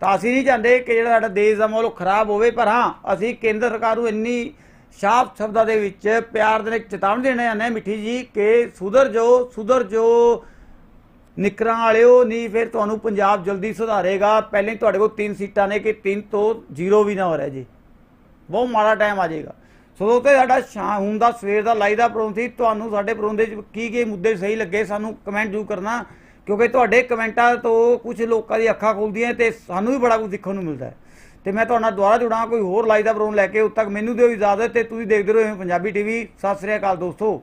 ਤਾਂ ਅਸੀਂ ਨਹੀਂ ਚਾਹੁੰਦੇ ਕਿ ਜਿਹੜਾ ਸਾਡਾ ਦੇਸ਼ ਦਾ ਮਾਹੌਲ ਖਰਾਬ ਹੋਵੇ, ਪਰ ਹਾਂ, ਅਸੀਂ ਕੇਂਦਰ ਸਰਕਾਰ ਨੂੰ ਇੰਨੀ ਸਾਫ਼ ਸ਼ਬਦਾਂ ਦੇ ਵਿੱਚ ਪਿਆਰ ਦੇ ਨਾਲ ਚੇਤਾਵਨੀ ਦੇਣਾ ਚਾਹੁੰਦੇ ਹਾਂ, ਮਿੱਠੀ ਜੀ, ਕਿ ਸੁਧਰ ਜੋ ਸੁਧਰ ਜੋ ਨਿਕਰਾਂ ਵਾਲਿਓ, ਨਹੀਂ ਫਿਰ ਤੁਹਾਨੂੰ ਪੰਜਾਬ ਜਲਦੀ ਸੁਧਾਰੇਗਾ। ਪਹਿਲੇ ਹੀ ਤੁਹਾਡੇ ਕੋਲ ਤਿੰਨ ਸੀਟਾਂ ਨੇ ਕਿ ਤਿੰਨ ਤੋਂ ਜ਼ੀਰੋ ਵੀ ਨਾ ਹੋ ਰਿਹਾ ਜੀ। ਬਹੁਤ ਮਾੜਾ ਟਾਈਮ ਆ ਜਾਏਗਾ। ਸੋ ਦੋਸਤੋ ਸਾਡਾ ਸ਼ਾਮ ਹੁਣ ਦਾ ਸਵੇਰ ਦਾ ਲਾਈਵ ਦਾ ਪ੍ਰੋਗਰਾਮ ਸੀ, ਤੁਹਾਨੂੰ ਸਾਡੇ ਪ੍ਰੋਗਰਾਮ ਦੇ ਵਿੱਚ ਕੀ ਕੀ ਮੁੱਦੇ ਸਹੀ ਲੱਗੇ ਸਾਨੂੰ ਕਮੈਂਟ ਜ਼ਰੂਰ ਕਰਨਾ, ਕਿਉਂਕਿ ਤੁਹਾਡੇ ਕਮੈਂਟਾਂ ਤੋਂ ਕੁਝ ਲੋਕਾਂ ਦੀ ਅੱਖਾਂ ਖੁੱਲਦੀਆਂ ਤੇ ਸਾਨੂੰ ਵੀ ਬੜਾ ਕੁਝ ਸਿੱਖਣ ਨੂੰ ਮਿਲਦਾ ਹੈ। ਤੇ ਮੈਂ ਤੁਹਾਡਾ ਨਾਲ ਦੁਬਾਰਾ ਜੁੜਾਂ ਕੋਈ ਹੋਰ ਲਾਈਵ ਦਾ ਪ੍ਰੋਗਰਾਮ ਲੈ ਕੇ ਉਦ ਤੱਕ ਮੈਨੂੰ ਦਿਓ ਇਜਾਜ਼ਤ ਤੇ ਤੁਸੀਂ ਦੇਖਦੇ ਰਹੋ ਪੰਜਾਬੀ ਟੀਵੀ ਸਤਿ ਸ੍ਰੀ ਅਕਾਲ ਦੋਸਤੋ।